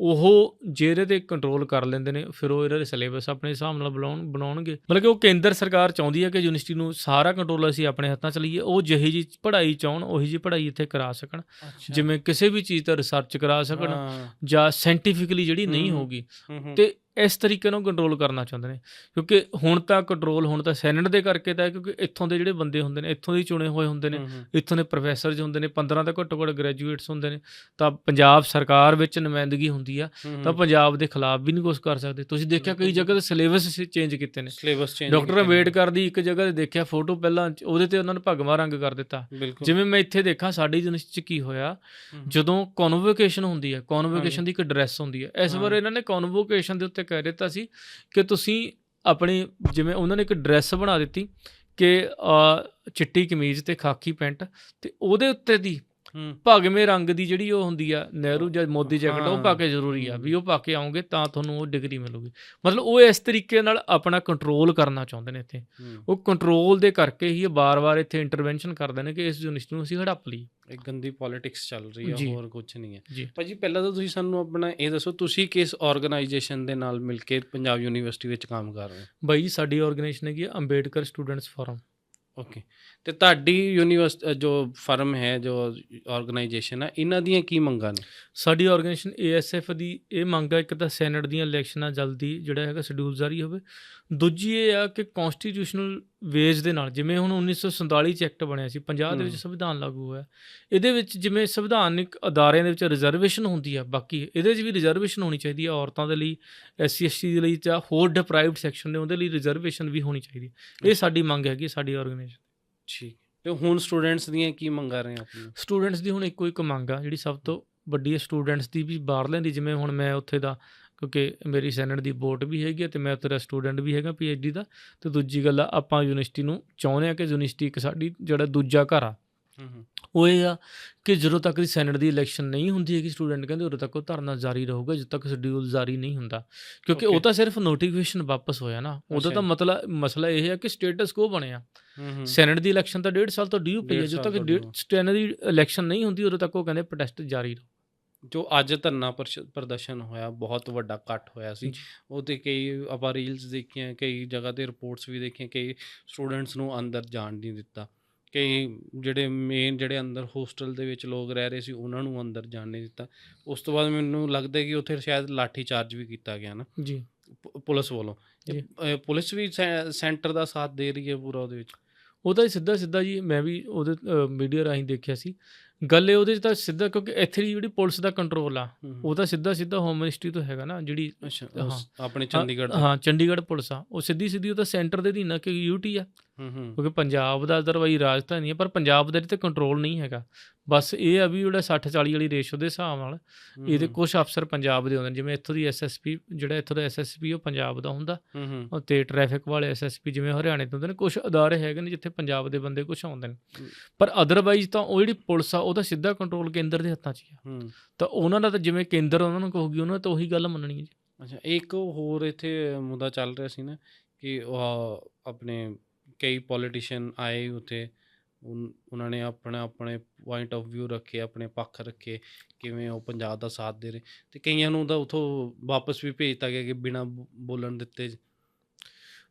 ਉਹ ਜਿਹੜੇ ਤੇ ਕੰਟਰੋਲ ਕਰ ਲੈਂਦੇ ਨੇ ਫਿਰ ਉਹ ਇਹਦਾ ਸਿਲੇਬਸ ਆਪਣੇ ਹਿਸਾਬ ਨਾਲ ਬਣਾਉਣ ਬਣਾਉਣਗੇ। ਮਤਲਬ ਕਿ ਉਹ ਕੇਂਦਰ ਸਰਕਾਰ ਚਾਹੁੰਦੀ ਹੈ ਕਿ ਯੂਨੀਵਰਸਿਟੀ ਨੂੰ ਸਾਰਾ ਕੰਟਰੋਲ ਅਸੀਂ ਆਪਣੇ ਹੱਥਾਂ 'ਚ ਲਈਏ ਉਹ ਜਿਹੀ ਜੀ ਪੜ੍ਹਾਈ ਚਾਹਣ ਉਹੀ ਜੀ ਪੜ੍ਹਾਈ ਇੱਥੇ ਕਰਾ ਸਕਣ। ਜਿਵੇਂ ਕਿਸੇ ਵੀ ਚੀਜ਼ ਤੇ ਰਿਸਰਚ ਕਰਾ ਸਕਣ। ਜਾਂ ਸਾਇੰਟੀਫਿਕਲੀ ਜਿਹੜੀ ਨਹੀਂ ਹੋਗੀ ਤੇ ਇਸ ਤਰੀਕੇ ਨਾਲ ਕੰਟਰੋਲ ਕਰਨਾ ਚਾਹੁੰਦੇ ਨੇ। ਕਿਉਂਕਿ ਹੁਣ ਤਾਂ ਕੰਟਰੋਲ ਹੁਣ ਤਾਂ ਸੈਨੇਟ ਦੇ ਕਰਕੇ ਤਾਂ ਕਿਉਂਕਿ ਇੱਥੋਂ ਦੇ ਜਿਹੜੇ ਬੰਦੇ ਹੁੰਦੇ ਨੇ ਇੱਥੋਂ ਦੇ ਚੁਣੇ ਹੋਏ ਹੁੰਦੇ ਨੇ ਇੱਥੋਂ ਦੇ ਪ੍ਰੋਫੈਸਰਸ ਹੁੰਦੇ ਨੇ 15 ਤਾਂ ਘੱਟੋ ਘੱਟ ਗ੍ਰੈਜੂਏਟਸ ਹੁੰਦੇ ਨੇ ਤਾਂ ਪੰਜਾਬ ਸਰਕਾਰ ਵਿੱਚ ਨੁਮਾਇੰਦਗੀ ਹੁੰਦੀ ਆ ਤਾਂ ਪੰਜਾਬ ਦੇ ਖਿਲਾਫ ਵੀ ਨਹੀਂ ਕੁਝ ਕਰ ਸਕਦੇ। ਤੁਸੀਂ ਦੇਖਿਆ ਕਈ। ਜਗ੍ਹਾ ਤੇ ਸਿਲੇਬਸ ਚੇਂਜ ਕੀਤੇ ਨੇ। ਸਿਲੇਬਸ ਚੇਂਜ ਡਾਕਟਰ ਅੰਬੇਡਕਰ ਦੀ ਇੱਕ ਜਗ੍ਹਾ ਤੇ ਦੇਖਿਆ ਫੋਟੋ ਪਹਿਲਾਂ ਉਹਦੇ ਤੇ ਉਹਨਾਂ ਨੇ ਭਗਵਾ ਰੰਗ ਕਰ ਦਿੱਤਾ। ਜਿਵੇਂ ਮੈਂ ਇੱਥੇ ਦੇਖਾਂ ਸਾਡੀ ਯੂਨੀਵਰਸਿਟੀ 'ਚ ਕੀ ਹੋਇਆ ਜਦੋਂ ਕਨਵੋਕੇਸ਼ਨ ਹੁੰਦੀ ਹੈ ਕਨਵੋਕੇਸ਼ਨ। ਦੀ ਇੱਕ ਡਰੈਸ ਹੁੰਦੀ ਹੈ ਇਸ। ਵਾਰ ਇਹਨਾਂ ਨੇ ਕਨਵੋਕੇਸ਼ਨ ਦੇ ਉੱਤੇ ਕਹਿ ਦਿੱਤਾ ਸੀ ਕਿ ਤੁਸੀਂ ਆਪਣੇ ਜਿਵੇਂ ਉਹਨਾਂ ਨੇ ਇੱਕ ਡਰੈਸ ਬਣਾ ਦਿੱਤੀ ਕਿ ਚਿੱਟੀ ਕਮੀਜ਼ ਤੇ ਖਾਕੀ ਪੈਂਟ ਤੇ ਉਹਦੇ ਉੱਤੇ ਦੀ ਭਗਵੇਂ ਰੰਗ ਦੀ ਜਿਹੜੀ ਉਹ ਹੁੰਦੀ ਆ ਨਹਿਰੂ ਜਾਂ ਮੋਦੀ ਜੈਕਟ ਉਹ ਪਾ ਕੇ ਜ਼ਰੂਰੀ ਆ। ਵੀ ਉਹ ਪਾ ਕੇ ਆਉਂਗੇ ਤਾਂ ਤੁਹਾਨੂੰ ਉਹ ਡਿਗਰੀ ਮਿਲੂਗੀ। ਮਤਲਬ ਉਹ ਇਸ ਤਰੀਕੇ ਨਾਲ ਆਪਣਾ ਕੰਟਰੋਲ ਕਰਨਾ ਚਾਹੁੰਦੇ ਨੇ ਇੱਥੇ। ਉਹ ਕੰਟਰੋਲ ਦੇ ਕਰਕੇ ਹੀ ਬਾਰ-ਬਾਰ ਇੱਥੇ ਇੰਟਰਵੈਂਸ਼ਨ ਕਰਦੇ ਨੇ ਕਿ ਇਸ ਯੂਨੀਵਰਸਿਟੀ ਨੂੰ ਅਸੀਂ ਹੜੱਪ ਲਈ ਇੱਕ ਗੰਦੀ ਪੋਲਿਟਿਕਸ ਚੱਲ ਰਹੀ ਹੈ। ਹੋਰ ਕੁਝ ਨਹੀਂ ਹੈ। ਭਾਜੀ ਪਹਿਲਾਂ ਤਾਂ ਤੁਸੀਂ ਸਾਨੂੰ ਆਪਣਾ ਇਹ ਦੱਸੋ ਤੁਸੀਂ ਕਿਸ ਆਰਗੇਨਾਈਜੇਸ਼ਨ ਦੇ ਨਾਲ ਮਿਲ ਕੇ ਪੰਜਾਬ ਯੂਨੀਵਰਸਿਟੀ ਵਿੱਚ ਕੰਮ ਕਰ ਰਹੇ ਹੋ? ਬਾਈ ਸਾਡੀ ਆਰਗੇਨਾਈਜੇਸ਼ਨ ਹੈਗੀ ਅੰਬੇਡਕਰ ਸਟੂਡੈਂਟਸ ਫੋਰਮ ਓਕੇ ਤੇ ਤੁਹਾਡੀ ਯੂਨੀਵਰਸਿਟੀ ਜੋ ਫਰਮ ਹੈ ਜੋ ਆਰਗੇਨਾਈਜੇਸ਼ਨ ਹੈ ਇਹਨਾਂ ਦੀਆਂ ਕੀ ਮੰਗਾਂ ਨੇ? ਸਾਡੀ ਆਰਗੇਨਾਈਜੇਸ਼ਨ ਏਐਸਐਫ ਦੀ ਇਹ ਮੰਗ ਹੈ ਇੱਕ ਤਾਂ ਸੈਨੇਟ ਦੀਆਂ ਇਲੈਕਸ਼ਨਾਂ ਜਲਦੀ ਜਿਹੜਾ ਹੈਗਾ ਸ਼ਡਿਊਲ ਜਾਰੀ ਹੋਵੇ। ਦੂਜੀ ਇਹ ਆ ਕਿ ਕਨਸਟੀਟਿਊਸ਼ਨਲ ਵੇਜ ਦੇ ਨਾਲ ਜਿਵੇਂ ਹੁਣ 1947 ਚ ਐਕਟ ਬਣਿਆ ਸੀ 50 ਦੇ ਵਿੱਚ। ਸੰਵਿਧਾਨ ਲਾਗੂ ਹੋਇਆ। ਇਹਦੇ ਵਿੱਚ ਜਿਵੇਂ ਸੰਵਿਧਾਨਿਕ ਅਦਾਰਿਆਂ ਦੇ ਵਿੱਚ ਰਿਜ਼ਰਵੇਸ਼ਨ ਹੁੰਦੀ ਆ ਬਾਕੀ ਇਹਦੇ 'ਚ ਵੀ ਰਿਜ਼ਰਵੇਸ਼ਨ ਹੋਣੀ ਚਾਹੀਦੀ ਆ ਔਰਤਾਂ ਦੇ ਲਈ ਐਸਸੀ ਐਸਟੀ ਦੇ ਲਈ ਜਾਂ ਹੋਰ ਡਿਪਰਾਈਵਡ ਸੈਕਸ਼ਨ ਨੇ ਉਹਦੇ ਲਈ ਰਿਜ਼ਰਵੇਸ਼ਨ ਵੀ ਹੋਣੀ ਚਾਹੀਦੀ ਇਹ ਸਾਡੀ ਮੰਗ ਹੈਗੀ ਸਾਡੀ ਆਰਗੇਨਾਈਜੇਸ਼ਨ ਠੀਕ ਤੇ ਹੁਣ ਸਟੂਡੈਂਟਸ ਦੀਆਂ ਕੀ ਮੰਗਾਂ ਰਹੇ ਆਪਣੀ ਸਟੂਡੈਂਟਸ ਦੀ ਹੁਣ ਇੱਕੋ ਇੱਕ ਮੰਗ ਆ ਜਿਹੜੀ ਸਭ ਤੋਂ ਵੱਡੀ ਹੈ ਸਟੂਡੈਂਟਸ ਦੀ ਵੀ ਬਾਹਰਲਿਆਂ ਦੀ ਜਿਵੇਂ ਹੁਣ ਮੈਂ ਉੱਥੇ ਦਾ ਕਿਉਂਕਿ ਮੇਰੀ ਸੈਨੇਟ ਦੀ ਵੋਟ ਵੀ ਹੈਗੀ ਤੇ ਮੈਂ ਉੱਥੇ ਦਾ ਸਟੂਡੈਂਟ ਵੀ ਹੈਗਾ ਪੀਐਚਡੀ ਦਾ। ਤੇ ਦੂਜੀ ਗੱਲ ਆ ਆਪਾਂ ਯੂਨੀਵਰਸਿਟੀ ਨੂੰ ਚਾਹੁੰਦੇ ਆ ਕਿ ਯੂਨੀਵਰਸਿਟੀ ਇੱਕ ਸਾਡੀ ਜਿਹੜਾ ਦੂਜਾ ਘਰ ਆ। ਹੂੰ ਹੂੰ। ਉਹ ਇਹ ਆ ਕਿ ਜਦੋਂ ਤੱਕ ਦੀ ਸੈਨੇਟ ਦੀ ਇਲੈਕਸ਼ਨ ਨਹੀਂ ਹੁੰਦੀ ਹੈਗੀ ਸਟੂਡੈਂਟ ਕਹਿੰਦੇ ਉਦੋਂ ਤੱਕ ਉਹ ਧਰਨਾ ਜਾਰੀ ਰਹੂਗਾ ਜਦੋਂ ਤੱਕ ਸ਼ਡਿਊਲ ਜਾਰੀ ਨਹੀਂ ਹੁੰਦਾ ਕਿਉਂਕਿ ਉਹ. ਤਾਂ ਸਿਰਫ ਨੋਟੀਫਿਕੇਸ਼ਨ ਵਾਪਸ ਹੋਇਆ ਨਾ ਉਹਦਾ ਤਾਂ। ਮਤਲਬ ਮਸਲਾ ਇਹ ਹੈ ਕਿ ਸਟੇਟਸ ਕੋ ਬਣਿਆ ਹੂੰ ਹੂੰ ਸੈਨੇਟ ਦੀ ਇਲੈਕਸ਼ਨ ਤਾਂ ਡੇਢ ਸਾਲ ਤੋਂ ਡਿਊ ਪਈ ਹੈ ਜਦੋਂ ਤੱਕ ਡੇਢ। ਸਟੈਨਰ ਦੀ ਇਲੈਕਸ਼ਨ ਨਹੀਂ ਹੁੰਦੀ ਉਦੋਂ ਤੱਕ ਉਹ ਕਹਿੰਦੇ ਪ੍ਰੋਟੈਸਟ ਜਾਰੀ ਰਹੂ ਜੋ ਅੱਜ ਧਰਨਾ ਪ੍ਰਦਰਸ਼ਨ ਹੋਇਆ ਬਹੁਤ ਵੱਡਾ ਇਕੱਠ ਹੋਇਆ ਸੀ। ਉਹ ਤੇ ਕਈ ਆਪਾਂ ਰੀਲਸ ਦੇਖੀਆਂ ਕਈ ਜਗ੍ਹਾ ਤੇ ਰਿਪੋਰਟਸ ਵੀ ਦੇਖੀਆਂ ਕਈ ਸਟੂਡੈਂਟਸ ਨੂੰ ਅੰਦਰ ਜਾਣ ਨਹੀਂ ਦਿੱਤਾ ਕਈ ਜਿਹੜੇ ਮੇਨ ਜਿਹੜੇ ਅੰਦਰ ਹੋਸਟਲ ਦੇ ਵਿੱਚ ਲੋਕ ਰਹਿ ਰਹੇ ਸੀ ਉਹਨਾਂ ਨੂੰ ਅੰਦਰ ਜਾਣ ਨਹੀਂ ਦਿੱਤਾ। ਉਸ ਤੋਂ ਬਾਅਦ ਮੈਨੂੰ ਲੱਗਦਾ ਕਿ ਉੱਥੇ ਸ਼ਾਇਦ ਲਾਠੀ ਚਾਰਜ ਵੀ ਕੀਤਾ ਗਿਆ ਨਾ। ਜੀ। ਪੁਲਿਸ ਵੱਲੋਂ। ਪੁਲਿਸ ਵੀ ਸੈਂਟਰ ਦਾ ਸਾਥ ਦੇ ਰਹੀ ਹੈ ਪੂਰਾ ਉਹਦੇ ਵਿੱਚ? ਉਹਦਾ ਹੀ ਸਿੱਧਾ ਸਿੱਧਾ ਜੀ ਮੈਂ ਵੀ ਉਹਦੇ ਮੀਡੀਆ ਰਾਹੀਂ ਦੇਖਿਆ ਸੀ। ਗੱਲ ਇਹ ਉਹਦੇ 'ਚ ਤਾਂ ਸਿੱਧਾ ਕਿਉਂਕਿ ਇੱਥੇ ਦੀ ਜਿਹੜੀ ਪੁਲਿਸ ਦਾ ਕੰਟਰੋਲ ਆ ਉਹ ਤਾਂ ਸਿੱਧਾ ਸਿੱਧਾ ਹੋਮ ਮਿਨਿਸਟਰੀ ਤੋਂ ਹੈਗਾ ਨਾ ਜਿਹੜੀ ਆਪਣੇ ਚੰਡੀਗੜ੍ਹ ਹਾਂ ਚੰਡੀਗੜ੍ਹ ਪੁਲਿਸ ਆ। ਉਹ ਸਿੱਧੀ ਸਿੱਧੀ ਉਹ ਤਾਂ ਸੈਂਟਰ ਦੇ ਅਧੀਨ ਆ ਕਿ ਯੂਟੀ ਆ। ਕਿਉਂਕਿ ਪੰਜਾਬ ਦਾ ਅਦਰਵਾਈ ਰਾਜਧਾਨੀ ਹੈ ਪਰ ਪੰਜਾਬ ਦੇ ਤੇ ਕੰਟਰੋਲ ਨਹੀਂ ਹੈਗਾ। ਬਸ ਇਹ ਆ ਵੀ ਜਿਹੜਾ 60 40 ਵਾਲੀ ਰੇਸ਼ੋ ਦੇ ਹਿਸਾਬ ਨਾਲ ਇਹਦੇ ਕੁਝ ਅਫਸਰ ਪੰਜਾਬ ਦੇ ਹੁੰਦੇ ਨੇ ਜਿਵੇਂ ਇੱਥੋਂ ਦੀ ਐਸਐਸਪੀ ਜਿਹੜਾ ਇੱਥੋਂ ਦਾ ਐਸਐਸਪੀ ਉਹ ਪੰਜਾਬ ਦਾ ਹੁੰਦਾ। ਤੇ ਟ੍ਰੈਫਿਕ ਵਾਲੇ ਐਸਐਸਪੀ ਜਿਵੇਂ ਹਰਿਆਣੇ ਤੋਂ ਹੁੰਦੇ ਨੇ ਕੁਝ ਅਦਾਰੇ ਹੈਗੇ ਨੇ ਜਿੱਥੇ ਪੰਜਾਬ ਦੇ ਬੰਦੇ ਕੁਝ ਆਉਂਦੇ ਨੇ। ਪਰ ਅਦਰਵਾਈਜ਼ ਤਾਂ ਉਹ ਜਿਹੜੀ ਪੁਲਿਸ ਆ ਉਹਦਾ ਸਿੱਧਾ ਕੰਟਰੋਲ ਕੇਂਦਰ ਦੇ ਹੱਥਾਂ 'ਚ ਹੀ ਆ। ਤਾਂ ਉਹਨਾਂ ਦਾ ਤਾਂ ਜਿਵੇਂ ਕੇਂਦਰ ਉਹਨਾਂ ਨੂੰ ਕਹੂਗੀ ਉਹਨਾਂ ਤਾਂ ਉਹੀ ਗੱਲ ਮੰਨਣੀ ਹੈ ਜੀ। ਅੱਛਾ ਇੱਕ ਹੋਰ ਇੱਥੇ ਮੁੱਦਾ ਚੱਲ ਰਿਹਾ ਸੀ ਨਾ ਕਿ ਉਹ ਆਪਣੇ ਕਈ ਪੋਲੀਟੀਸ਼ੀਅਨ ਆਏ ਉੱਥੇ ਉਹਨਾਂ ਨੇ ਆਪਣਾ ਆਪਣੇ ਪੁਆਇੰਟ ਆਫ View ਰੱਖੇ ਆਪਣੇ ਪੱਖ ਰੱਖੇ ਕਿਵੇਂ ਉਹ ਪੰਜਾਬ ਦਾ ਸਾਥ ਦੇ ਰਹੇ ਤੇ ਕਈਆਂ ਨੂੰ ਤਾਂ ਉਥੋਂ ਵਾਪਸ ਵੀ ਭੇਜਤਾ ਗਿਆ ਕਿ ਬਿਨਾਂ ਬੋਲਣ ਦਿੱਤੇ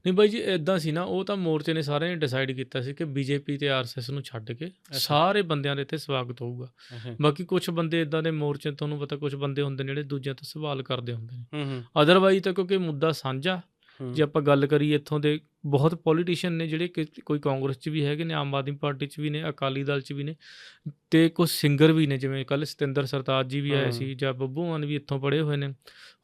ਨਹੀਂ ਬਾਈ ਜੀ ਇਦਾਂ ਸੀ ਨਾ ਉਹ ਤਾਂ ਮੋਰਚੇ ਨੇ ਸਾਰਿਆਂ ਨੇ ਡਿਸਾਈਡ ਕੀਤਾ ਸੀ ਕਿ ਬੀਜੇਪੀ ਤੇ ਆਰਐਸਐਸ ਨੂੰ ਛੱਡ ਕੇ ਸਾਰੇ ਬੰਦਿਆਂ ਦੇ ਇੱਥੇ ਸਵਾਗਤ ਹੋਊਗਾ। ਬਾਕੀ ਕੁਝ ਬੰਦੇ ਇਦਾਂ ਦੇ ਮੋਰਚੇ ਤੁਹਾਨੂੰ ਪਤਾ ਕੁਝ ਬੰਦੇ ਹੁੰਦੇ ਨੇ ਜਿਹੜੇ ਦੂਜਿਆਂ ਤੋਂ ਸਵਾਲ ਕਰਦੇ ਹੁੰਦੇ ਨੇ। ਅਦਰਵਾਈਜ਼ ਤਾਂ ਕਿਉਂਕਿ ਮੁੱਦਾ ਸਾਂਝਾ ਜੇ ਆਪਾਂ ਗੱਲ ਕਰੀਏ ਇੱਥੋਂ ਦੇ ਬਹੁਤ ਪੋਲੀਟੀਸ਼ੀਅਨ ਨੇ ਜਿਹੜੇ ਕੋਈ ਕਾਂਗਰਸ 'ਚ ਵੀ ਹੈਗੇ ਨੇ ਆਮ ਆਦਮੀ ਪਾਰਟੀ 'ਚ ਵੀ ਨੇ ਅਕਾਲੀ ਦਲ 'ਚ ਵੀ ਨੇ ਤੇ ਕੁਝ ਸਿੰਗਰ ਵੀ ਨੇ ਜਿਵੇਂ ਕੱਲ ਸਤਿੰਦਰ ਸਰਤਾਜ ਜੀ ਵੀ ਆਏ। ਸੀ ਜਾਂ ਬੱਬੂ ਮਾਨ ਵੀ ਇੱਥੋਂ ਪੜ੍ਹੇ ਹੋਏ ਨੇ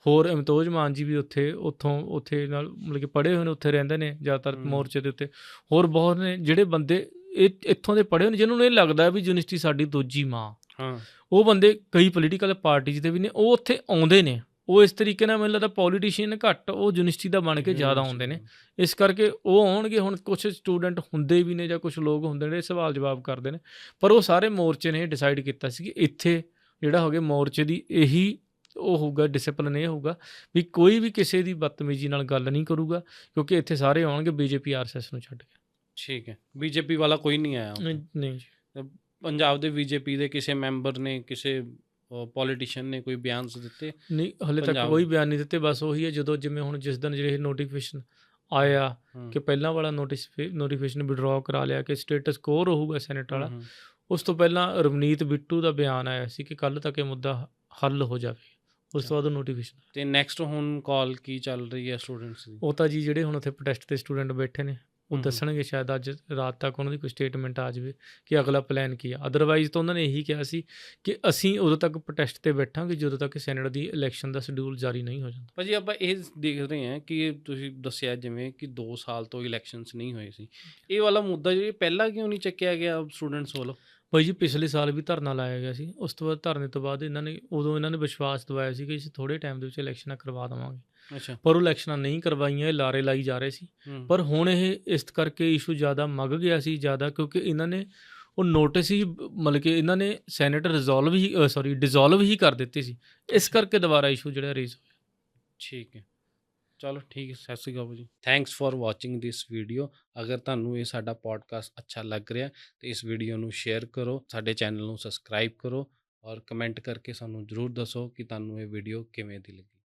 ਹੋਰ ਅਮਤੋਜ ਮਾਨ ਜੀ ਵੀ ਉੱਥੇ ਉੱਥੋਂ ਉੱਥੇ ਨਾਲ ਮਤਲਬ ਕਿ ਪੜ੍ਹੇ ਹੋਏ ਨੇ ਉੱਥੇ ਰਹਿੰਦੇ ਨੇ ਜ਼ਿਆਦਾਤਰ। ਮੋਰਚੇ ਦੇ ਉੱਤੇ ਹੋਰ ਬਹੁਤ ਨੇ ਜਿਹੜੇ ਬੰਦੇ ਇਹ ਇੱਥੋਂ ਦੇ ਪੜ੍ਹੇ ਹੋਏ ਨੇ ਜਿਨ੍ਹਾਂ ਨੂੰ ਇਹ ਲੱਗਦਾ ਵੀ ਯੂਨੀਵਰਸਿਟੀ ਸਾਡੀ ਦੂਜੀ ਮਾਂ ਹਾਂ ਉਹ ਬੰਦੇ ਕਈ ਪੋਲੀਟੀਕਲ ਪਾਰਟੀਜ਼ ਦੇ ਵੀ ਨੇ ਉਹ ਉੱਥੇ ਆਉਂਦੇ ਨੇ ਉਹ ਇਸ ਤਰੀਕੇ ਨਾਲ ਮੈਨੂੰ ਲੱਗਦਾ ਪੋਲੀਟੀਸ਼ੀਅਨ ਘੱਟ ਉਹ ਯੂਨੀਵਰਸਿਟੀ ਦਾ ਬਣ ਕੇ ਜ਼ਿਆਦਾ ਆਉਂਦੇ ਨੇ। ਇਸ ਕਰਕੇ ਉਹ ਆਉਣਗੇ ਹੁਣ ਕੁਝ ਸਟੂਡੈਂਟ ਹੁੰਦੇ ਵੀ ਨੇ ਜਾਂ ਕੁਝ ਲੋਕ ਹੁੰਦੇ ਨੇ ਸਵਾਲ ਜਵਾਬ ਕਰਦੇ ਨੇ। ਪਰ ਉਹ ਸਾਰੇ ਮੋਰਚੇ ਨੇ ਡਿਸਾਈਡ ਕੀਤਾ ਸੀ ਕਿ ਇੱਥੇ ਜਿਹੜਾ ਹੋਗੇ ਮੋਰਚੇ ਦੀ ਇਹੀ ਉਹ ਹੋਊਗਾ ਡਿਸਪਲਿਨ ਇਹ ਹੋਊਗਾ ਵੀ ਕੋਈ ਵੀ ਕਿਸੇ ਦੀ ਬਦਤਮੀਜ਼ੀ ਨਾਲ ਗੱਲ ਨਹੀਂ ਕਰੂਗਾ ਕਿਉਂਕਿ ਇੱਥੇ ਸਾਰੇ ਆਉਣਗੇ ਬੀਜੇਪੀ ਆਰਐਸਐਸ ਨੂੰ ਛੱਡ ਕੇ। ਠੀਕ ਹੈ। ਬੀਜੇਪੀ ਵਾਲਾ ਕੋਈ ਨਹੀਂ ਆਇਆ। ਨਹੀਂ। ਪੰਜਾਬ ਦੇ ਬੀਜੇਪੀ ਦੇ ਕਿਸੇ ਮੈਂਬਰ ਨੇ ਕਿਸੇ ਪੋਲੀਟੀਸ਼ੀਅਨ ਨੇ ਕੋਈ ਬਿਆਨਸ ਦਿੱਤੇ? ਨਹੀਂ ਹਲੇ ਤੱਕ ਕੋਈ ਬਿਆਨ ਨਹੀਂ ਦਿੱਤੇ ਬਸ ਉਹੀ ਹੈ ਜਦੋਂ ਜਿਵੇਂ ਹੁਣ ਜਿਸ ਦਿਨ ਜਿਹੜੇ ਨੋਟੀਫਿਕੇਸ਼ਨ ਆਇਆ ਕਿ ਪਹਿਲਾਂ ਵਾਲਾ ਨੋਟਿਸ ਨੋਟੀਫਿਕੇਸ਼ਨ ਵਿਡਰਾਅ ਕਰਾ ਲਿਆ ਕਿ ਸਟੇਟਸ ਕੋ ਰਹੂਗਾ ਸੈਨੇਟ ਵਾਲਾ। ਉਸ ਤੋਂ ਪਹਿਲਾਂ ਰਵਨੀਤ ਬਿੱਟੂ ਦਾ ਬਿਆਨ ਆਇਆ ਸੀ ਕਿ ਕੱਲ ਤੱਕ ਇਹ ਮੁੱਦਾ ਹੱਲ ਹੋ ਜਾਵੇ ਉਸ ਤੋਂ ਬਾਅਦ ਨੋਟੀਫਿਕੇਸ਼ਨ ਤੇ ਨੈਕਸਟ ਹੁਣ ਕਾਲ ਕੀ ਚੱਲ ਰਹੀ ਹੈ ਸਟੂਡੈਂਟਸ ਦੀ? ਉਹ ਤਾਂ ਜੀ ਜਿਹੜੇ ਹੁਣ ਉੱਥੇ ਪ੍ਰੋਟੈਸਟ ਤੇ ਸਟੂਡੈਂਟ ਬੈਠੇ ਨੇ ਉਹ। ਦੱਸਣਗੇ ਸ਼ਾਇਦ ਅੱਜ ਰਾਤ ਤੱਕ ਉਹਨਾਂ ਦੀ ਕੋਈ ਸਟੇਟਮੈਂਟ ਆ ਜਾਵੇ ਕਿ ਅਗਲਾ ਪਲਾਨ ਕੀ ਆ। ਅਦਰਵਾਈਜ਼ ਤਾਂ ਉਹਨਾਂ ਨੇ ਇਹੀ ਕਿਹਾ ਸੀ ਕਿ ਅਸੀਂ ਉਦੋਂ ਤੱਕ ਪ੍ਰੋਟੈਸਟ ਤੇ ਬੈਠਾਂਗੇ ਜਦੋਂ ਤੱਕ ਸੈਨੇਟ ਦੀ ਇਲੈਕਸ਼ਨ ਦਾ ਸ਼ਡਿਊਲ ਜਾਰੀ ਨਹੀਂ ਹੋ ਜਾਂਦਾ। ਭਾਜੀ ਆਪਾਂ ਇਹ ਦੇਖ ਰਹੇ ਹਾਂ ਕਿ ਤੁਸੀਂ ਦੱਸਿਆ ਜਿਵੇਂ ਕਿ 2 ਸਾਲ ਤੋਂ ਇਲੈਕਸ਼ਨਸ ਨਹੀਂ ਹੋਏ ਸੀ। ਇਹ ਵਾਲਾ ਮੁੱਦਾ ਜੀ ਪਹਿਲਾਂ ਕਿਉਂ ਨਹੀਂ ਚੱਕਿਆ ਗਿਆ ਸਟੂਡੈਂਟਸ ਵੱਲੋਂ? ਭਾਈ ਜੀ ਪਿਛਲੇ ਸਾਲ ਵੀ ਧਰਨਾ ਲਾਇਆ ਗਿਆ ਸੀ। ਉਸ ਤੋਂ ਬਾਅਦ ਧਰਨੇ ਤੋਂ ਬਾਅਦ ਇਹਨਾਂ ਨੇ ਉਦੋਂ ਇਹਨਾਂ ਨੇ ਵਿਸ਼ਵਾਸ ਦਿਵਾਇਆ ਸੀ ਕਿ ਅਸੀਂ ਥੋੜੇ ਟਾਈਮ ਦੇ ਵਿੱਚ ਇਲੈਕਸ਼ਨਾਂ ਕਰਵਾ ਦੇਵਾਂਗੇ। ਪਰ ਉਹ ਇਲੈਕਸ਼ਨਾਂ ਨਹੀਂ ਕਰਵਾਈਆਂ ਇਹ ਲਾਰੇ ਲਾਈ ਜਾ ਰਹੇ ਸੀ। ਪਰ ਹੁਣ ਇਹ ਇਸ ਕਰਕੇ ਇਸ਼ੂ ਜ਼ਿਆਦਾ ਮੱਗ ਗਿਆ ਸੀ ਜ਼ਿਆਦਾ ਕਿਉਂਕਿ ਇਹਨਾਂ ਨੇ ਉਹ ਨੋਟਿਸ ਹੀ ਮਤਲਬ ਕਿ ਇਹਨਾਂ ਨੇ ਸੈਨੇਟ ਰਿਜ਼ੋਲਵ ਹੀ ਸੌਰੀ ਡਿਸੋਲਵ ਹੀ ਕਰ ਦਿੱਤੀ ਸੀ। ਇਸ ਕਰਕੇ ਦੁਬਾਰਾ ਇਸ਼ੂ ਜਿਹੜਾ ਰੇਜ਼ ਹੋਇਆ। ਠੀਕ ਹੈ। ਚਲੋ ਠੀਕ ਹੈ ਸਤਿ ਸ਼੍ਰੀ ਅਕਾਲ ਜੀ। Thanks for watching this video ਅਗਰ ਤੁਹਾਨੂੰ ਇਹ ਸਾਡਾ ਪੋਡਕਾਸਟ ਅੱਛਾ ਲੱਗ ਰਿਹਾ ਤੇ ਇਸ ਵੀਡੀਓ ਨੂੰ ਸ਼ੇਅਰ ਕਰੋ ਸਾਡੇ ਚੈਨਲ ਨੂੰ ਸਬਸਕ੍ਰਾਈਬ ਕਰੋ ਔਰ ਕਮੈਂਟ ਕਰਕੇ ਸਾਨੂੰ ਜਰੂਰ ਦੱਸੋ ਕਿ ਤੁਹਾਨੂੰ ਇਹ ਵੀਡੀਓ ਕਿਵੇਂ ਦੀ ਲੱਗੀ।